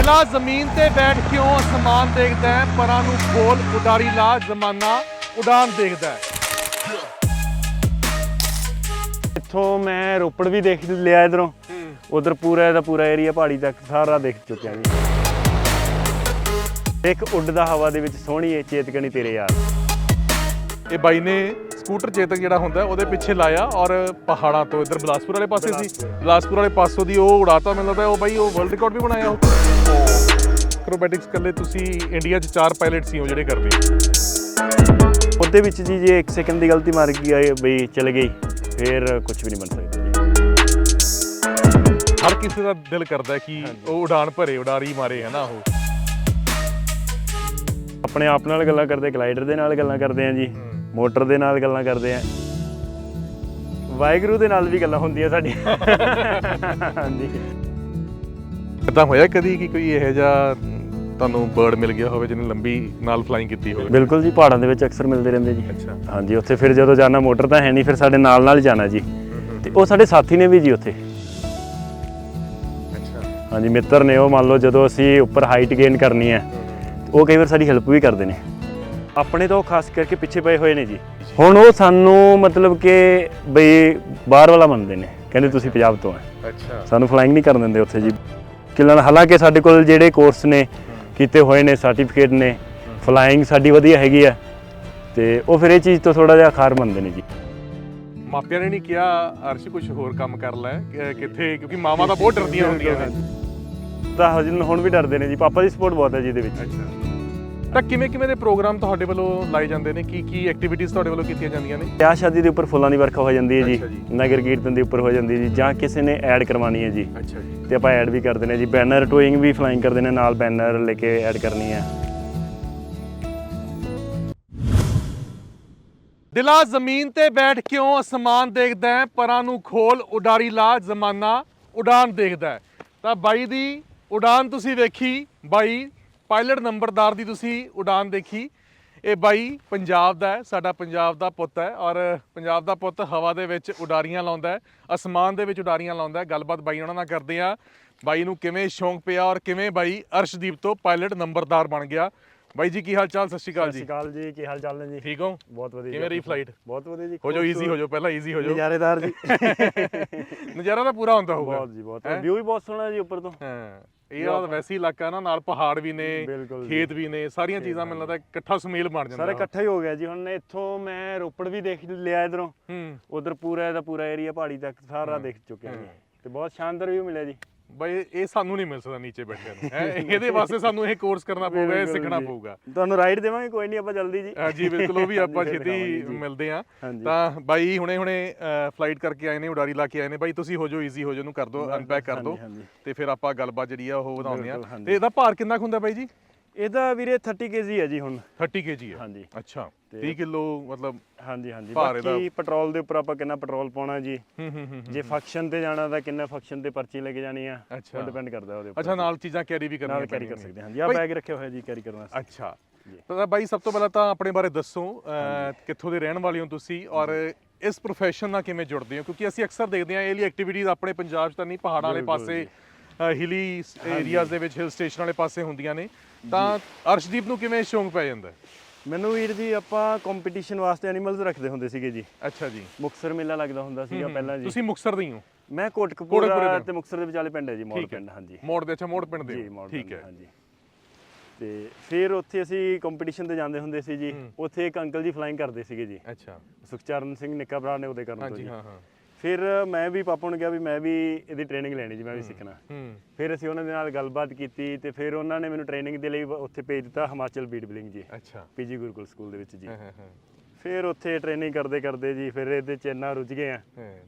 ਦਿਲਾ ਜ਼ਮੀਨ ਤੇ ਬੈਠ ਕਿਉਂ ਅਸਮਾਨ ਦੇਖਦਾ ਹੈ? ਪਰਾਂ ਨੂੰ ਖੋਲ ਉਡਾਰੀ ਲਾ ਜ਼ਮਾਨਾ ਉਡਾਨ ਦੇਖਦਾ ਹੈ। ਇੱਥੋਂ ਮੈਂ ਰੋਪੜ ਵੀ ਦੇਖ ਲਿਆ ਇਧਰੋਂ। ਉਧਰ ਪੂਰਾ ਇਹਦਾ ਪੂਰਾ ਏਰੀਆ ਪਹਾੜੀ ਤੱਕ ਸਾਰਾ ਦੇਖ ਚੁੱਕਿਆ ਜੀ। ਇੱਕ ਉੱਡਦਾ ਹਵਾ ਦੇ ਵਿੱਚ ਸੋਹਣੀ ਏ ਚੇਤਕਣੀ ਤੇਰੇ ਯਾਰ। ਇਹ ਬਾਈ ਨੇ ਸਕੂਟਰ ਚੇਤਕ ਜਿਹੜਾ ਹੁੰਦਾ ਉਹਦੇ ਪਿੱਛੇ ਲਾਇਆ ਔਰ ਪਹਾੜਾਂ ਤੋਂ ਇੱਧਰ ਬਿਲਾਸਪੁਰ ਵਾਲੇ ਪਾਸੇ ਸੀ। ਬਿਲਾਸਪੁਰ। ਵਾਲੇ ਪਾਸੋਂ ਦੀ ਉਹ ਉਡਾਤਾ ਮੈਨੂੰ ਲੱਗਦਾ ਉਹ ਬਾਈ ਉਹ ਵਰਲਡ ਰਿਕਾਰਡ ਵੀ ਬਣਾਇਆ ਉਹ। ਐਕਰੋਬੈਟਿਕਸ ਕੱਲੇ ਤੁਸੀਂ ਇੰਡੀਆ 'ਚ ਚਾਰ ਪਾਇਲਟ ਸੀ ਉਹ ਜਿਹੜੇ ਕਰਦੇ ਉਹਦੇ ਵਿੱਚ ਜੀ ਜੇ 1 ਸੈਕਿੰਡ ਦੀ ਗਲਤੀ ਮਾਰ ਗਈ ਆਏ ਬਈ ਚਲ ਗਈ ਫਿਰ ਕੁਝ ਵੀ ਨਹੀਂ ਬਣ ਸਕਦਾ ਜੀ। ਹਰ ਕਿਸੇ ਦਾ ਦਿਲ ਕਰਦਾ ਹੈ ਕਿ ਉਹ ਉਡਾਨ ਭਰੇ ਉਡਾਰੀ ਮਾਰੇ ਹੈ ਨਾ ਉਹ? ਆਪਣੇ ਆਪ ਨਾਲ ਗੱਲਾਂ ਕਰਦੇ ਗਲਾਈਡਰ ਦੇ ਨਾਲ ਗੱਲਾਂ ਕਰਦੇ ਆ ਜੀ ਮੋਟਰ ਦੇ ਨਾਲ ਗੱਲਾਂ ਕਰਦੇ ਆ। ਵਾਹਿਗੁਰੂ ਦੇ ਨਾਲ ਵੀ ਗੱਲਾਂ ਹੁੰਦੀਆਂ ਸਾਡੀਆਂ। ਹਾਂਜੀ। ਇਦਾਂ ਹੋਇਆ ਕਦੀ ਕਿ ਕੋਈ ਇਹੋ ਜਿਹਾ ਤੁਹਾਨੂੰ ਬਰਡ ਮਿਲ ਗਿਆ ਹੋਵੇ ਜਿਹਨੇ ਲੰਬੀ ਨਾਲ ਫਲਾਈਂਗ ਕੀਤੀ ਹੋਵੇ? ਬਿਲਕੁਲ ਜੀ ਪਹਾੜਾਂ ਦੇ ਵਿੱਚ ਅਕਸਰ ਮਿਲਦੇ ਰਹਿੰਦੇ ਜੀ। ਅੱਛਾ। ਹਾਂਜੀ ਉੱਥੇ ਫਿਰ ਜਦੋਂ ਜਾਣਾ ਮੋਟਰ ਤਾਂ ਹੈ ਨਹੀਂ ਫਿਰ ਸਾਡੇ ਨਾਲ ਨਾਲ ਜਾਣਾ ਜੀ। ਤੇ ਉਹ ਸਾਡੇ ਸਾਥੀ ਨੇ ਵੀ ਜੀ ਉੱਥੇ। ਅੱਛਾ। ਹਾਂਜੀ ਮਿੱਤਰ ਨੇ ਉਹ ਮੰਨ ਲਓ ਜਦੋਂ ਅਸੀਂ ਉੱਪਰ ਹਾਈਟ ਗੇਨ ਕਰਨੀ ਹੈ ਉਹ ਕਈ ਵਾਰ ਸਾਡੀ ਹੈਲਪ ਵੀ ਕਰਦੇ ਨੇ। ਆਪਣੇ ਤੋਂ ਖਾਸ ਕਰਕੇ ਪਿੱਛੇ ਪਏ ਹੋਏ ਨੇ ਜੀ। ਹੁਣ ਉਹ ਸਾਨੂੰ ਮਤਲਬ ਕਿ ਬਈ ਬਾਹਰ ਵਾਲਾ ਮੰਨਦੇ ਨੇ ਕਹਿੰਦੇ ਤੁਸੀਂ ਪੰਜਾਬ ਤੋਂ ਹੈ। ਅੱਛਾ। ਸਾਨੂੰ ਫਲਾਈਂਗ ਨਹੀਂ ਕਰਨ ਦਿੰਦੇ ਉੱਥੇ ਜੀ। ਕਿਲਣ ਹਾਲਾਂਕਿ ਸਾਡੇ ਕੋਲ ਜਿਹੜੇ ਕੋਰਸ ਨੇ ਕੀਤੇ ਹੋਏ ਨੇ ਸਰਟੀਫਿਕੇਟ ਨੇ ਫਲਾਈਂਗ ਸਾਡੀ ਵਧੀਆ ਹੈਗੀ ਆ। ਤੇ ਉਹ ਫਿਰ ਇਹ ਚੀਜ਼ ਤੋਂ ਥੋੜਾ ਜਿਹਾ ਖਾਰ ਮੰਨਦੇ ਨੇ ਜੀ। ਮਾਪਿਆਂ ਨੇ ਨਹੀਂ ਕਿਹਾ ਅਰਸ਼ ਕੁਝ ਹੋਰ ਕੰਮ ਕਰ ਲੈ ਕਿੱਥੇ ਕਿਉਂਕਿ ਮਾਵਾਂ ਤਾਂ ਬਹੁਤ ਡਰਦੀਆਂ ਹੁੰਦੀਆਂ ਨੇ। ਤਾਂ ਹਜੇ ਹੁਣ ਵੀ ਡਰਦੇ ਨੇ ਜੀ ਪਾਪਾ ਦੀ ਸਪੋਰਟ ਬਹੁਤ ਹੈ ਜੀ ਇਹਦੇ ਵਿੱਚ। ਅੱਛਾ। ਤਾਂ ਕਿਵੇਂ ਕਿਵੇਂ ਦੇ ਪ੍ਰੋਗਰਾਮ ਤੁਹਾਡੇ ਵੱਲੋਂ ਲਾਏ ਜਾਂਦੇ ਨੇ? ਕੀ ਕੀ ਐਕਟੀਵਿਟੀਜ਼ ਤੁਹਾਡੇ ਵੱਲੋਂ ਕੀਤੀਆਂ ਜਾਂਦੀਆਂ ਨੇ? ਵਿਆਹ ਸ਼ਾਦੀ ਦੇ ਉੱਪਰ ਫੁੱਲਾਂ ਦੀ ਵਰਖਾ ਹੋ ਜਾਂਦੀ ਹੈ ਜੀ। ਅੱਛਾ ਜੀ। ਨਗਰ ਕੀਰਤਨ ਦੇ ਉੱਪਰ ਹੋ ਜਾਂਦੀ ਹੈ ਜੀ ਜਾਂ ਕਿਸੇ ਨੇ ਐਡ ਕਰਵਾਉਣੀ ਹੈ ਜੀ। ਅੱਛਾ ਜੀ। ਤੇ ਆਪਾਂ ਐਡ ਵੀ ਕਰਦੇ ਨੇ ਜੀ। ਬੈਨਰ ਟੋਇੰਗ ਵੀ ਫਲਾਈਂਗ ਕਰਦੇ ਨੇ ਨਾਲ ਬੈਨਰ ਲੈ ਕੇ ਐਡ ਕਰਨੀ ਹੈ। ਦਿਲਾ ਜ਼ਮੀਨ ਤੇ ਬੈਠ ਕਿਉਂ ਅਸਮਾਨ ਦੇਖਦਾ ਹੈ? ਪਰਾਂ ਨੂੰ ਖੋਲ ਉਡਾਰੀ ਲਾ ਜ਼ਮਾਨਾ ਉਡਾਨ ਦੇਖਦਾ ਹੈ। ਤਾਂ ਬਾਈ ਦੀ ਉਡਾਨ ਤੁਸੀਂ ਵੇਖੀ ਬਾਈ ਪਾਇਲਟ ਨੰਬਰਦਾਰ ਦੀ ਤੁਸੀਂ ਉਡਾਨ ਦੇਖੀ। ਇਹ ਬਾਈ ਪੰਜਾਬ ਦਾ ਹੈ ਸਾਡਾ ਪੰਜਾਬ ਦਾ ਪੁੱਤ ਹੈ ਔਰ ਪੰਜਾਬ ਦਾ ਪੁੱਤ ਹਵਾ ਦੇ ਵਿੱਚ ਉਡਾਰੀਆਂ ਲਾਉਂਦਾ ਹੈ ਅਸਮਾਨ ਦੇ ਵਿੱਚ ਉਡਾਰੀਆਂ ਲਾਉਂਦਾ ਹੈ। ਗੱਲਬਾਤ ਬਾਈ ਉਹਨਾਂ ਨਾਲ ਕਰਦੇ ਆ ਬਾਈ ਨੂੰ ਕਿਵੇਂ ਸ਼ੌਂਕ ਪਿਆ ਔਰ ਕਿਵੇਂ ਬਾਈ ਅਰਸ਼ਦੀਪ ਤੋਂ ਪਾਇਲਟ ਨੰਬਰਦਾਰ ਬਣ ਗਿਆ? ਬਾਈ ਜੀ ਕੀ ਹਾਲ ਚਾਲ ਸਤਿ ਸ਼੍ਰੀ ਅਕਾਲ ਸਤਿ ਜੀ ਸ਼੍ਰੀ ਅਕਾਲ ਜੀ ਕੀ ਹਾਲ ਚਾਲ ਨੇ ਜੀ? ਠੀਕ ਹੋ? ਬਹੁਤ ਵਧੀਆ ਕਿਵੇਂ ਰਹੀ ਫਲਾਈਟ ਬਹੁਤ ਵਧੀਆ ਜੀ ਹੋ ਜਾਓ ਈਜ਼ੀ ਹੋ ਜਾਓ ਪਹਿਲਾਂ ਈਜ਼ੀ ਹੋ ਜਾਓ। ਨਜ਼ਾਰੇਦਾਰ ਜੀ। ਨਜ਼ਾਰਾ ਤਾਂ ਪੂਰਾ ਹੁੰਦਾ ਹੋਊਗਾ। ਬਹੁਤ ਜੀ ਬਹੁਤ? ਵਿਊ ਵੀ ਬਹੁਤ ਸੋਹਣਾ ਜੀ ਉੱਪਰ ਤੋਂ। ਹਾਂ। ਇਹ ਵਾਲਾ ਵੈਸੀ ਇਲਾਕਾ ਨਾ ਨਾਲ ਪਹਾੜ ਵੀ ਨੇ। ਖੇਤ ਵੀ ਨੇ ਸਾਰੀਆਂ ਚੀਜ਼ਾਂ ਮੈਨੂੰ ਲੱਗਦਾ ਇਕੱਠਾ ਸੁਮੇਲ ਬਣ ਜਾਂਦਾ ਸਾਰੇ ਇਕੱਠਾ ਹੀ ਹੋ ਗਿਆ ਜੀ। ਹੁਣ ਇੱਥੋਂ ਮੈਂ ਰੋਪੜ ਵੀ ਦੇਖ ਲਿਆ ਇਧਰੋਂ। ਹੂੰ। ਉਧਰ ਪੂਰਾ ਇਹਦਾ ਪੂਰਾ ਏਰੀਆ ਪਹਾੜੀ ਤੱਕ ਸਾਰਾ ਦੇਖ ਚੁੱਕਿਆ ਜੀ। ਤੇ ਬਹੁਤ ਸ਼ਾਨਦਾਰ ਵਿਊ ਮਿਲਿਆ ਜੀ। ਬਈ ਇਹ ਸਾਨੂੰ ਨਹੀਂ ਮਿਲ ਸਕਦਾ ਨੀਚੇ ਬੈਠਿਆਂ ਨੂੰ ਹੈਂ? ਇਹਦੇ ਵਾਸਤੇ ਸਾਨੂੰ ਇਹ ਕੋਰਸ ਕਰਨਾ ਪਊਗਾ ਇਹ ਬਿਲਕੁਲ ਸਿੱਖਣਾ ਜੀ। ਪਊਗਾ ਤੁਹਾਨੂੰ ਰਾਈਡ ਦੇਵਾਂਗੇ ਕੋਈ ਨਹੀਂ ਆਪਾਂ ਜਲਦੀ ਜੀ ਹਾਂ ਜੀ ਬਿਲਕੁਲ ਉਹ ਵੀ ਆਪਾਂ ਹਾਂਜੀ, ਛੇਤੀ। ਮਿਲਦੇ ਆ ਹਾਂਜੀ। ਤਾਂ ਬਾਈ ਹੁਣੇ ਹੁਣੇ ਫਲਾਈਟ ਕਰਕੇ ਆਏ ਨੇ ਉਡਾਰੀ ਲਾ ਕੇ ਆਏ ਨੇ ਬਾਈ ਤੁਸੀਂ ਹੋ ਜਾਓ ਈਜ਼ੀ ਹੋ ਜਾਓ ਨੂੰ ਕਰ ਦਿਓ ਅਨਪੈਕ ਕਰ ਦਿਓ ਹਾਂਜੀ, ਹਾਂਜੀ। ਤੇ ਫਿਰ ਆਪਾਂ ਗੱਲਬਾਤ ਜਿਹੜੀ ਆ ਉਹ ਵਧਾਉਂਦੇ ਆ ਬਿਲਕੁਲ, ਹਾਂਜੀ। ਤੇ ਇਹਦਾ ਭਾਰ ਕਿੰਨਾ ਕੁ ਹੁੰਦਾ ਬਾਈ ਜੀ ਇਹਦਾ ਵੀਰੇ 30 ਕੇਜੀ ਹੈ ਜੀ ਹੁਣ। 30 ਕੇਜੀ ਹੈ? ਹਾਂਜੀ। ਅੱਛਾ ਤੇ- 30 ਕਿਲੋ ਮਤਲਬ ਹਾਂਜੀ ਹਾਂਜੀ। ਬਾਕੀ ਪੈਟਰੋਲ ਦੇ ਉੱਪਰ ਆਪਾਂ ਕਿੰਨਾ ਪੈਟਰੋਲ ਪਾਉਣਾ ਜੀ? ਜੇ ਫੰਕਸ਼ਨ ਤੇ ਜਾਣਾ ਤਾਂ ਕਿੰਨਾ ਫੰਕਸ਼ਨ ਤੇ ਪਰਚੀ ਲੈ ਕੇ ਜਾਣੀ ਆ। ਉਹ ਡਿਪੈਂਡ ਕਰਦਾ ਉਹਦੇ ਉੱਪਰ। ਅੱਛਾ ਨਾਲ ਚੀਜ਼ਾਂ ਕੈਰੀ ਵੀ ਕਰਨੀਆਂ ਨਾਲ ਕੈਰੀ ਕਰ ਸਕਦੇ ਹਾਂ ਹਾਂਜੀ ਆ ਬੈਗ ਰੱਖਿਆ ਹੋਇਆ ਜੀ ਕੈਰੀ ਕਰਨ ਵਾਸਤੇ। ਅੱਛਾ। ਜੀ। ਤਾਂ ਬਾਈ ਸਭ ਤੋਂ ਪਹਿਲਾਂ ਤਾਂ ਆਪਣੇ ਬਾਰੇ ਦੱਸੋ ਕਿੱਥੋਂ ਦੇ ਰਹਿਣ ਵਾਲੇ ਹੋ ਤੁਸੀਂ ਔਰ ਇਸ profession ਨਾਲ ਕਿਵੇਂ ਜੁੜਦੇ ਹੋ? ਕਿਉਂਕਿ ਅਸੀਂ ਅਕਸਰ ਦੇਖਦੇ ਹਾਂ ਇਹ ਲਈ ਐਕਟੀਵਿਟੀਜ਼ ਆਪਣੇ ਪੰਜਾਬ 'ਚ ਤਾਂ ਨਹੀਂ ਪਹਾੜਾਂ ਵਾਲੇ ਪਾਸੇ ਹਿਲੀ ਏਰੀਆਜ਼ ਦੇ ਵਿੱਚ ਹਿਲ ਸਟੇਸ਼ਨ ਵਾਲੇ ਪਾਸੇ ਹੁੰਦੀਆਂ ਨੇ। ਤਾਂ ਅਰਸ਼ਦੀਪ ਨੂੰ ਕਿਵੇਂ ਸ਼ੌਂਕ ਪੈ ਜਾਂਦਾ? ਮੈਨੂੰ ਵੀਰ ਜੀ ਆਪਾਂ ਕੰਪੀਟੀਸ਼ਨ ਵਾਸਤੇ ਐਨੀਮਲਸ ਰੱਖਦੇ ਹੁੰਦੇ ਸੀਗੇ ਜੀ। ਅੱਛਾ ਜੀ। ਮੁਕਸਰ ਮੇਲਾ ਲੱਗਦਾ ਹੁੰਦਾ ਸੀਗਾ ਪਹਿਲਾਂ ਜੀ। ਤੁਸੀਂ ਮੁਕਸਰ ਦੇ ਹੀ ਮੈਂ ਕੋਟਕਪੂਰੇ। ਤੇ ਮੁਕਸਰ ਦੇ ਵਿਚਾਲੇ ਪਿੰਡ ਹੈ ਜੀ ਮੋੜ ਪਿੰਡ ਹਾਂਜੀ। ਮੋੜ ਦੇ ਅੱਛਾ ਮੋੜ ਪਿੰਡ ਦੇ ਜੀ ਹੋ। ਮੋੜ ਠੀਕ ਹੈ। ਹਾਂਜੀ। ਤੇ ਫਿਰ ਉੱਥੇ ਅਸੀਂ ਕੰਪੀਟੀਸ਼ਨ ਤੇ ਜਾਂਦੇ ਹੁੰਦੇ ਸੀ ਜੀ। ਉੱਥੇ ਇੱਕ ਅੰਕਲ ਜੀ ਫਲਾਈਂਗ ਕਰਦੇ ਸੀਗੇ ਜੀ। ਅੱਛਾ। ਸੁਖਚਰਨ ਸਿੰਘ ਨਿੱਕਾ ਭਰਾ ਨੇ ਉਹਦੇ ਕਰਨ ਤੋਂ ਜੀ। ਹਾਂ ਹਾਂ। ਫਿਰ ਮੈਂ ਵੀ ਪਾਪਾ ਨੂੰ ਕਿਹਾ ਵੀ ਮੈਂ ਵੀ ਇਹਦੀ ਟ੍ਰੇਨਿੰਗ ਲੈਣੀ ਜੀ ਮੈਂ ਵੀ ਸਿੱਖਣਾ। ਹੂੰ। ਫਿਰ ਅਸੀਂ ਉਹਨਾਂ ਦੇ ਨਾਲ ਗੱਲਬਾਤ ਕੀਤੀ ਤੇ ਫਿਰ ਉਹਨਾਂ ਨੇ ਮੈਨੂੰ ਟ੍ਰੇਨਿੰਗ ਦੇ ਲਈ ਉੱਥੇ ਭੇਜ ਦਿੱਤਾ ਹਿਮਾਚਲ ਬੀਡ ਬਿਲਿੰਗ ਜੀ ਅੱਛਾ। ਪੀਜੀ ਗੁਰੂਕੁਲ ਸਕੂਲ ਦੇ ਵਿੱਚ ਜੀ। ਹਾਂ ਹਾਂ ਹਾਂ। ਫਿਰ ਉੱਥੇ ਟ੍ਰੇਨਿੰਗ ਕਰਦੇ ਕਰਦੇ ਜੀ ਫਿਰ ਇਹਦੇ ਚ ਇੰਨਾ ਰੁੱਝ ਗਏ ਆ।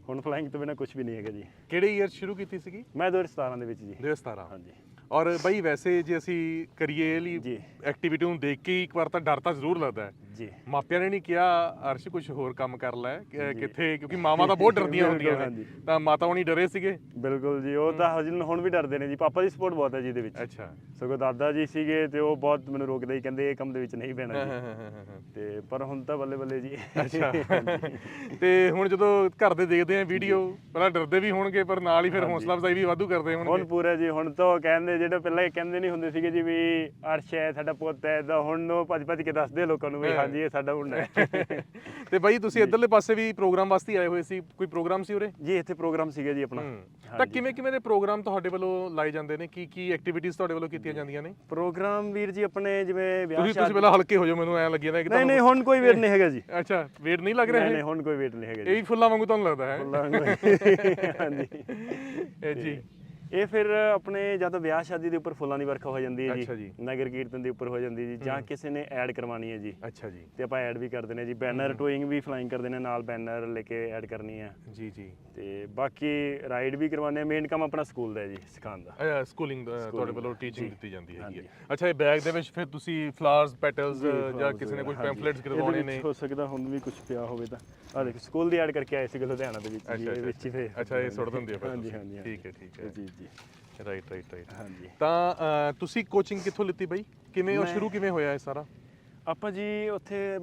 ਹੁਣ ਫਲਾਈਂਗ ਤੋਂ ਬਿਨਾ ਕੁਝ ਵੀ ਨਹੀਂ ਹੈਗਾ ਜੀ। ਕਿਹੜੇ ਈਅਰ ਸ਼ੁਰੂ ਕੀਤੀ ਸੀਗੀ? ਮੈਂ 2017 ਦੇ ਵਿੱਚ ਜੀ। 2017 ਹਾਂਜੀ। ਔਰ ਬਈ ਵੈਸੇ ਜੇ ਅਸੀਂ ਕਰੀਏ ਲਈ। ਐਕਟੀਵਿਟੀ ਨੂੰ ਦੇਖ ਕੇ ਇੱਕ ਵਾਰ ਤਾਂ ਡਰ ਤਾਂ ਜ਼ਰੂਰ ਲੱਗਦਾ ਹੈ। ਜੀ ਮਾਪਿਆਂ ਨੇ ਨਹੀਂ ਕਿਹਾ ਅਰਸ਼ ਕੁਝ ਹੋਰ ਕੰਮ ਕਰ ਲੈ ਕਿ- ਕਿੱਥੇ ਕਿਉਂਕਿ ਮਾਵਾਂ ਤਾਂ ਬਹੁਤ ਡਰਦੀਆਂ ਹੁੰਦੀਆਂ ਨੇ। ਤਾਂ ਮਾਤਾ ਹੁਣੀ ਡਰੇ ਸੀਗੇ? ਬਿਲਕੁਲ ਜੀ ਉਹ ਤਾਂ ਹਜੇ ਹੁਣ ਵੀ ਡਰਦੇ ਨੇ ਜੀ। ਪਾਪਾ ਦੀ ਸਪੋਰਟ ਬਹੁਤ ਹੈ ਜੀ ਇਹਦੇ ਵਿੱਚ। ਅੱਛਾ। ਸਗੋਂ ਦਾਦਾ ਜੀ ਸੀਗੇ ਤੇ ਉਹ ਬਹੁਤ ਮੈਨੂੰ ਰੋਕਦੇ ਹੀ ਕਹਿੰਦੇ ਇਹ ਕੰਮ ਦੇ ਵਿੱਚ ਨਹੀਂ ਪੈਣਾ ਜੀ। ਤੇ ਪਰ ਹੁਣ ਤਾਂ ਬੱਲੇ ਬੱਲੇ ਜੀ। ਅੱਛਾ। ਤੇ ਹੁਣ ਜਦੋਂ ਘਰ ਦੇ ਦੇਖਦੇ ਆ ਵੀਡੀਓ ਪਹਿਲਾਂ ਡਰਦੇ ਵੀ ਹੋਣਗੇ ਪਰ ਨਾਲ ਹੀ ਫਿਰ ਹੌਸਲਾ ਅਫਜ਼ਾਈ ਵੀ ਵਾਧੂ ਕਰਦੇ ਹੁਣ ਹੋਣਗੇ ਪੂਰਾ ਜੀ ਹੁਣ ਤਾਂ ਉਹ ਕਹਿੰਦੇ ਜਿਹੜੇ ਪਹਿਲਾਂ ਇਹ ਕਹਿੰਦੇ ਨਹੀਂ ਹੁੰਦੇ ਸੀਗੇ ਜੀ ਵੀ ਅਰਸ਼ ਹੈ ਸਾਡਾ ਪੁੱਤ ਹੈ ਤਾਂ ਹੁਣ ਉਹ ਭੱਜ ਭੱਜ ਕੇ ਦੱਸਦੇ ਲੋਕਾਂ ਨੂੰ ਵੀ ਹਾਂ। ਹਾਂਜੀ ਇਹ ਸਾਡਾ ਮੁੰਡਾ ਹੈ। ਤੇ ਬਾਈ ਤੁਸੀਂ ਇੱਧਰਲੇ ਪਾਸੇ ਵੀ ਪ੍ਰੋਗਰਾਮ ਵਾਸਤੇ ਆਏ ਹੋਏ ਸੀ। ਕੋਈ ਪ੍ਰੋਗਰਾਮ ਸੀ ਉਰੇ? ਜੀ ਇੱਥੇ ਪ੍ਰੋਗਰਾਮ ਸੀਗਾ ਜੀ ਆਪਣਾ। ਤਾਂ ਕਿਵੇਂ ਕਿਵੇਂ ਦੇ ਪ੍ਰੋਗਰਾਮ ਤੁਹਾਡੇ ਵੱਲੋਂ ਲਾਏ ਜਾਂਦੇ ਨੇ? ਕੀ ਕੀ ਐਕਟੀਵਿਟੀਜ਼ ਤੁਹਾਡੇ ਵੱਲੋਂ ਕੀਤੀਆਂ ਜਾਂਦੀਆਂ ਨੇ? ਪ੍ਰੋਗਰਾਮ ਵੀਰ ਜੀ ਆਪਣੇ ਜਿਵੇਂ ਵਿਆਹ ਤੁਸੀਂ ਤੁਸੀਂ ਪਹਿਲਾਂ ਹਲਕੇ ਹੋ ਜਾਓ ਮੈਨੂੰ ਐ ਲੱਗੀ ਜਾਂਦਾ ਕਿ ਨਹੀਂ ਨਹੀਂ ਹੁਣ ਕੋਈ ਵੇਟ ਨਹੀਂ ਹੈਗਾ ਜੀ। ਅੱਛਾ ਵੇਟ ਨਹੀਂ ਲੱਗ ਰਿਹਾ ਨਹੀਂ ਹੁਣ ਕੋਈ ਵੇਟ ਨਹੀਂ ਹੈਗਾ ਇਹ ਜੀ। ਵੀ ਫੁੱਲਾਂ ਵਾਂਗੂ ਤੁਹਾਨੂੰ ਲੱਗਦਾ ਹੈ? ਫੁੱਲਾਂ ਵਾਂਗੂ। ਹਾਂਜੀ। ਇਹ ਜੀ। ਇਹ ਫਿਰ ਆਪਣੇ ਜਦ ਵਿਆਹ ਸ਼ਾਦੀ ਦੇ ਉੱਪਰ ਫੁੱਲਾਂ ਦੀ ਵਰਖਾ ਹੋ ਜਾਂਦੀ ਹੈ ਜੀ। ਨਗਰ ਕੀਰਤਨ ਦੇ ਉੱਪਰ ਹੋ ਜਾਂਦੀ ਹੈ ਜੀ ਜਾਂ ਕਿਸੇ ਨੇ ਐਡ ਕਰਵਾਉਣੀ ਹੈ ਜੀ। ਅੱਛਾ ਜੀ। ਤੇ ਆਪਾਂ ਐਡ ਵੀ ਕਰਦੇ ਨੇ ਜੀ ਬੈਨਰ ਟੋਇੰਗ ਵੀ ਫਲਾਈਂਗ ਕਰਦੇ ਨੇ ਨਾਲ ਬੈਨਰ ਲੈ ਕੇ ਐਡ ਕਰਨੀ ਹੈ। ਜੀ ਜੀ। ਤੇ ਬਾਕੀ ਰਾਈਡ ਵੀ ਕਰਵਾਉਂਦੇ ਆ ਮੇਨ ਕੰਮ ਆਪਣਾ ਸਕੂਲ ਦਾ ਹੈ ਜੀ ਸਿਖਾਉਣ ਦਾ। ਸਕੂਲਿੰਗ ਤੁਹਾਡੇ ਵੱਲੋਂ ਟੀਚਿੰਗ ਦਿੱਤੀ ਜਾਂਦੀ ਹੈਗੀ। ਅੱਛਾ ਇਹ ਬੈਗ ਦੇ ਵਿੱਚ ਫਿਰ ਤੁਸੀਂ ਫਲਾਵਰਸ ਪੈਟਲਸ ਜਾਂ ਕਿਸੇ ਨੇ ਕੋਈ ਪੈਂਫਲੇਟਸ। ਕਰਵਾਉਣੇ ਨੇ? ਹੋ ਸਕਦਾ ਹੁਣ ਵੀ ਕੁਝ ਪਿਆ ਹੋਵੇ ਤਾਂ। ਆ ਦੇਖੋ ਸਕੂਲ ਦੀ ਐਡ ਕਰਕੇ ਆਏ ਸੀਗੇ ਲੁਧਿਆਣਾ ਦੇ ਵਿੱਚ ਜੀ ਇਹ ਵਿੱਚ ਹੀ ਫਿਰ ਅੱਛਾ ਇਹ ਸੁੱਟ ਦਿੰਦੇ ਆ ਫਿਰ ਹਾਂਜੀ। ਹਾਂਜੀ। ਠੀਕ ਹੈ ਠੀਕ ਹੈ। ਜੀ ਜੀ। ਰਾਈਟ ਰਾਈਟ ਰਾਈਟ ਹਾਂਜੀ। ਤਾਂ ਅਹ, ਤੁਸੀਂ ਕੋਚਿੰਗ ਕਿੱਥੋਂ ਲਿੱਤੀ ਬਾਈ? ਕਿਵੇਂ ਉਹ ਮੈਂ- ਸ਼ੁਰੂ ਕਿਵੇਂ ਹੋਇਆ ਇਹ ਸਾਰਾ? ਆਪਾਂ ਜੀ ਉੱਥੇ